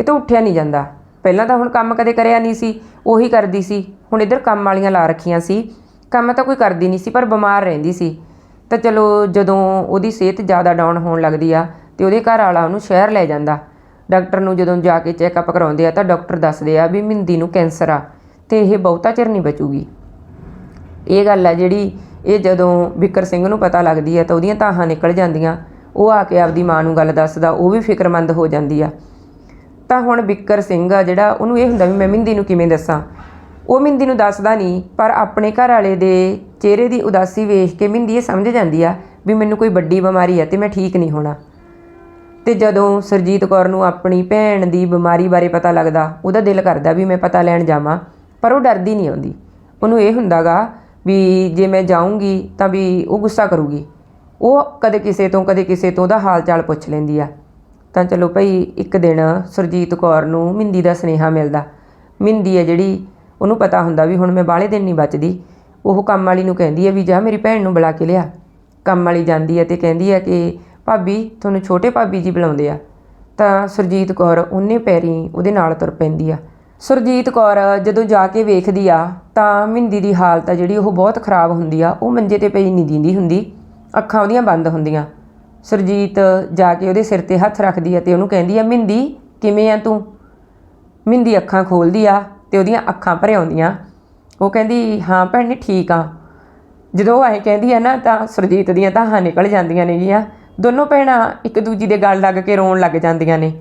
ਇਹ ਤਾਂ ਉੱਠਿਆ ਨਹੀਂ ਜਾਂਦਾ। ਪਹਿਲਾਂ ਤਾਂ ਹੁਣ ਕੰਮ ਕਦੇ ਕਰਿਆ ਨਹੀਂ ਸੀ, ਉਹੀ ਕਰਦੀ ਸੀ। ਹੁਣ ਇੱਧਰ ਕੰਮ ਵਾਲੀਆਂ ਲਾ ਰੱਖੀਆਂ ਸੀ। ਕੰਮ ਤਾਂ ਕੋਈ ਕਰਦੀ ਨਹੀਂ ਸੀ, ਪਰ ਬਿਮਾਰ ਰਹਿੰਦੀ ਸੀ। ਤਾਂ ਚਲੋ ਜਦੋਂ ਉਹਦੀ ਸਿਹਤ ਜ਼ਿਆਦਾ ਡਾਊਨ ਹੋਣ ਲੱਗਦੀ ਆ ਤੇ ਉਹਦੇ ਘਰ ਵਾਲਾ ਉਹਨੂੰ ਸ਼ਹਿਰ ਲੈ ਜਾਂਦਾ। ਡਾਕਟਰ ਨੂੰ ਜਦੋਂ ਜਾ ਕੇ ਚੈੱਕਅਪ ਕਰਾਉਂਦੇ ਆ ਤਾਂ ਡਾਕਟਰ ਦੱਸਦੇ ਆ ਵੀ ਮਿੰਦੀ ਨੂੰ ਕੈਂਸਰ ਆ ਤੇ ਇਹ ਬਹੁਤਾ ਚਿਰ ਨਹੀਂ ਬਚੂਗੀ। ਇਹ ਗੱਲ ਆ ਜਿਹੜੀ ਇਹ ਜਦੋਂ ਵਿਕਰ ਸਿੰਘ ਨੂੰ ਪਤਾ ਲੱਗਦੀ ਹੈ ਤਾਂ ਉਹਦੀਆਂ ਤਾਹਾਂ ਨਿਕਲ ਜਾਂਦੀਆਂ। ਉਹ ਆ ਕੇ ਆਪਦੀ ਮਾਂ ਨੂੰ ਗੱਲ ਦੱਸਦਾ, ਉਹ ਵੀ ਫਿਕਰਮੰਦ ਹੋ ਜਾਂਦੀ ਆ। ਤਾਂ ਹੁਣ ਵਿਕਰ ਸਿੰਘ ਆ, ਜਿਹੜਾ ਉਹਨੂੰ ਇਹ ਹੁੰਦਾ ਵੀ ਮੈਂ ਮਿੰਦੀ ਨੂੰ ਕਿਵੇਂ ਦੱਸਾਂ? ਉਹ ਮਿੰਦੀ ਨੂੰ ਦੱਸਦਾ ਨਹੀਂ, ਪਰ ਆਪਣੇ ਘਰ ਵਾਲੇ ਦੇ ਚਿਹਰੇ ਦੀ ਉਦਾਸੀ ਵੇਖ ਕੇ ਮਿੰਦੀ ਇਹ ਸਮਝ ਜਾਂਦੀ ਆ ਵੀ ਮੈਨੂੰ ਕੋਈ ਵੱਡੀ ਬਿਮਾਰੀ ਆ ਤੇ ਮੈਂ ਠੀਕ ਨਹੀਂ ਹੋਣਾ। ਤੇ ਜਦੋਂ ਸਰਜੀਤ ਕੌਰ ਨੂੰ ਆਪਣੀ ਭੈਣ ਦੀ ਬਿਮਾਰੀ ਬਾਰੇ ਪਤਾ ਲੱਗਦਾ, ਉਹਦਾ ਦਿਲ ਕਰਦਾ ਵੀ ਮੈਂ ਪਤਾ ਲੈਣ ਜਾਵਾਂ, ਪਰ ਉਹ ਡਰਦੀ ਨਹੀਂ ਆਉਂਦੀ। ਉਹਨੂੰ ਇਹ ਹੁੰਦਾਗਾ ਵੀ ਜੇ ਮੈਂ ਜਾਊਂਗੀ ਤਾਂ ਵੀ ਉਹ ਗੁੱਸਾ ਕਰੂਗੀ। ਉਹ ਕਦੇ ਕਿਸੇ ਤੋਂ ਕਦੇ ਕਿਸੇ ਤੋਂ ਉਹਦਾ ਹਾਲ ਚਾਲ ਪੁੱਛ ਲੈਂਦੀ ਆ। ਤਾਂ ਚਲੋ ਭਾਈ ਇੱਕ ਦਿਨ ਸੁਰਜੀਤ ਕੌਰ ਨੂੰ ਮਿੰਦੀ ਦਾ ਸੁਨੇਹਾ ਮਿਲਦਾ। ਮਿੰਦੀ ਹੈ ਜਿਹੜੀ, ਉਹਨੂੰ ਪਤਾ ਹੁੰਦਾ ਵੀ ਹੁਣ ਮੈਂ ਬਾਹਲੇ ਦਿਨ ਨਹੀਂ ਬਚਦੀ। ਉਹ ਕੰਮ ਵਾਲੀ ਨੂੰ ਕਹਿੰਦੀ ਹੈ ਵੀ ਜਾ ਮੇਰੀ ਭੈਣ ਨੂੰ ਬੁਲਾ ਕੇ ਲਿਆ। ਕੰਮ ਵਾਲੀ ਜਾਂਦੀ ਹੈ ਤੇ ਕਹਿੰਦੀ ਹੈ ਕਿ, ਭਾਬੀ, ਤੁਹਾਨੂੰ ਛੋਟੇ ਭਾਬੀ ਜੀ ਬੁਲਾਉਂਦੇ ਆ। ਤਾਂ ਸੁਰਜੀਤ ਕੌਰ ਉਹਨੇ ਪੈਰੀ ਉਹਦੇ ਨਾਲ ਤੁਰ ਪੈਂਦੀ ਆ। ਸੁਰਜੀਤ ਕੌਰ ਜਦੋਂ ਜਾ ਕੇ ਵੇਖਦੀ ਆ, ਤਾਂ ਮਿੰਦੀ ਦੀ ਹਾਲਤ ਆ ਜਿਹੜੀ ਉਹ ਬਹੁਤ ਖਰਾਬ ਹੁੰਦੀ ਆ। ਉਹ ਮੰਜੇ ਤੇ ਪਈ ਨਹੀਂ ਦਿੰਦੀ ਹੁੰਦੀ। ਅੱਖਾਂ ਉਹਦੀਆਂ ਬੰਦ ਹੁੰਦੀਆਂ। ਸੁਰਜੀਤ ਜਾ ਕੇ ਉਹਦੇ ਸਿਰ ਤੇ ਹੱਥ ਰੱਖਦੀ ਆ ਤੇ ਉਹਨੂੰ ਕਹਿੰਦੀ ਆ, ਮਿੰਦੀ, ਕਿਵੇਂ ਆ ਤੂੰ? ਮਿੰਦੀ ਅੱਖਾਂ ਖੋਲਦੀ ਆ ਤੇ ਉਹਦੀਆਂ ਅੱਖਾਂ ਭਰ ਆਉਂਦੀਆਂ। ਉਹ ਕਹਿੰਦੀ, ਹਾਂ ਭੈਣੇ ਠੀਕ ਆ। ਜਦੋਂ ਉਹ ਐਂ ਕਹਿੰਦੀ ਆ ਨਾ, ਤਾਂ ਸੁਰਜੀਤ ਦੀਆਂ ਤਾਹਾਂ ਨਿਕਲ ਜਾਂਦੀਆਂ ਨੇਗੀਆਂ। ਦੋਨੋਂ ਭੈਣਾਂ ਇੱਕ ਦੂਜੀ ਦੇ ਗੱਲ ਲੱਗ ਕੇ ਰੋਣ ਲੱਗ ਜਾਂਦੀਆਂ ਨੇ।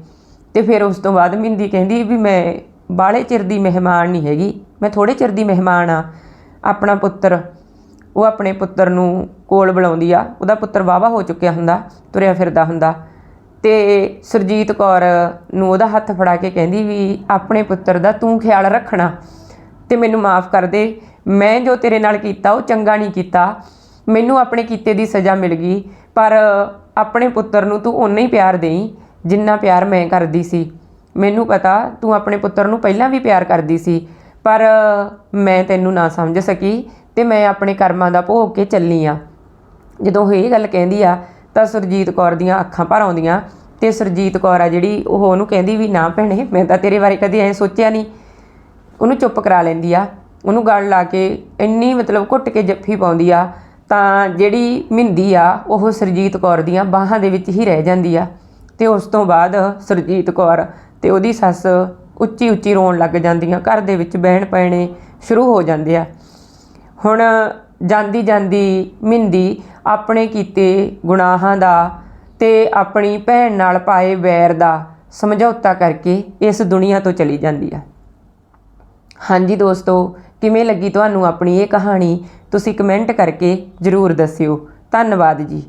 ਤੇ ਫਿਰ ਉਸ ਤੋਂ ਬਾਅਦ ਮਿੰਦੀ ਕਹਿੰਦੀ ਵੀ ਮੈਂ ਬਾਹਲੇ ਚਿਰ ਦੀ ਮਹਿਮਾਨ ਨਹੀਂ ਹੈਗੀ। ਮੈਂ ਥੋੜੇ ਚਿਰ ਦੀ ਮਹਿਮਾਨ ਆ, ਆਪਣਾ ਪੁੱਤਰ। ਉਹ ਆਪਣੇ ਪੁੱਤਰ ਨੂੰ ਕੋਲ ਬੁਲਾਉਂਦੀ ਆ, ਉਹਦਾ ਪੁੱਤਰ ਵਾਵਾ ਹੋ ਚੁੱਕਿਆ ਹੁੰਦਾ, ਤੁਰਿਆ ਫਿਰਦਾ ਹੁੰਦਾ। ਤੇ ਸੁਰਜੀਤ ਕੌਰ ਨੂੰ ਉਹਦਾ ਹੱਥ ਫੜਾ ਕੇ ਕਹਿੰਦੀ ਵੀ, ਆਪਣੇ ਪੁੱਤਰ ਦਾ ਤੂੰ ਖਿਆਲ ਰੱਖਣਾ ਤੇ ਮੈਨੂੰ ਮਾਫ ਕਰ ਦੇ। ਮੈਂ ਜੋ ਤੇਰੇ ਨਾਲ ਕੀਤਾ, ਉਹ ਚੰਗਾ ਨਹੀਂ ਕੀਤਾ। ਮੈਨੂੰ ਆਪਣੇ ਕੀਤੇ ਦੀ ਸਜ਼ਾ ਮਿਲ ਗਈ, ਪਰ ਆਪਣੇ ਪੁੱਤਰ ਨੂੰ ਤੂੰ ਓਨਾ ਹੀ ਪਿਆਰ ਦੇਈ, ਜਿੰਨਾ ਪਿਆਰ ਮੈਂ ਕਰਦੀ ਸੀ। ਮੈਨੂੰ ਪਤਾ ਤੂੰ ਆਪਣੇ ਪੁੱਤਰ ਨੂੰ ਪਹਿਲਾਂ ਵੀ ਪਿਆਰ ਕਰਦੀ ਸੀ, ਪਰ ਮੈਂ ਤੈਨੂੰ ਨਾ ਸਮਝ ਸਕੀ ਤੇ ਮੈਂ ਆਪਣੇ ਕਰਮਾਂ ਦਾ ਭੋਗ ਕੇ ਚੱਲੀ ਆ। ਜਦੋਂ ਉਹ ਇਹ ਗੱਲ ਕਹਿੰਦੀ ਆ, ਤਾਂ ਸੁਰਜੀਤ ਕੌਰ ਦੀਆਂ ਅੱਖਾਂ ਭਰ ਆਉਂਦੀਆਂ ਤੇ ਸੁਰਜੀਤ ਕੌਰ ਆ ਜਿਹੜੀ, ਉਹ ਉਹਨੂੰ ਕਹਿੰਦੀ ਵੀ ਨਾ ਭੈਣੇ, ਮੈਂ ਤਾਂ ਤੇਰੇ ਬਾਰੇ ਕਦੇ ਐ ਸੋਚਿਆ ਨਹੀਂ। ਉਹਨੂੰ ਚੁੱਪ ਕਰਾ ਲੈਂਦੀ ਆ। ਉਹਨੂੰ ਗਲ ਲਾ ਕੇ ਇੰਨੀ ਮਤਲਬ ਘੁੱਟ ਕੇ ਜੱਫੀ ਪਾਉਂਦੀ ਆ, ਤਾਂ ਜਿਹੜੀ ਮਿੰਦੀ ਆ, ਉਹ ਸਰਜੀਤ ਕੌਰ ਦੀਆਂ ਬਾਹਾਂ ਦੇ ਵਿੱਚ ਹੀ ਰਹਿ ਜਾਂਦੀ ਆ। ਤੇ ਉਸ ਤੋਂ ਬਾਅਦ ਸਰਜੀਤ ਕੌਰ ਤੇ ਉਹਦੀ ਸੱਸ ਉੱਚੀ ਉੱਚੀ ਰੋਣ ਲੱਗ ਜਾਂਦੀਆਂ, ਘਰ ਦੇ ਵਿੱਚ ਬਹਿਣ ਪੈਣੇ ਸ਼ੁਰੂ ਹੋ ਜਾਂਦੇ ਆ। ਹੁਣ ਜਾਂਦੀ ਜਾਂਦੀ ਮਿੰਦੀ ਆਪਣੇ ਕੀਤੇ ਗੁਨਾਹਾਂ ਦਾ ਤੇ ਆਪਣੀ ਭੈਣ ਨਾਲ ਪਾਏ ਵੈਰ ਦਾ ਸਮਝੌਤਾ ਕਰਕੇ ਇਸ ਦੁਨੀਆ ਤੋਂ ਚਲੀ ਜਾਂਦੀ ਆ। ਹਾਂਜੀ ਦੋਸਤੋ, ਕਿਵੇਂ ਲੱਗੀ ਤੁਹਾਨੂੰ ਆਪਣੀ ਇਹ ਕਹਾਣੀ? ਤੁਸੀਂ ਕਮੈਂਟ ਕਰਕੇ ਜ਼ਰੂਰ ਦੱਸਿਓ। ਧੰਨਵਾਦ ਜੀ।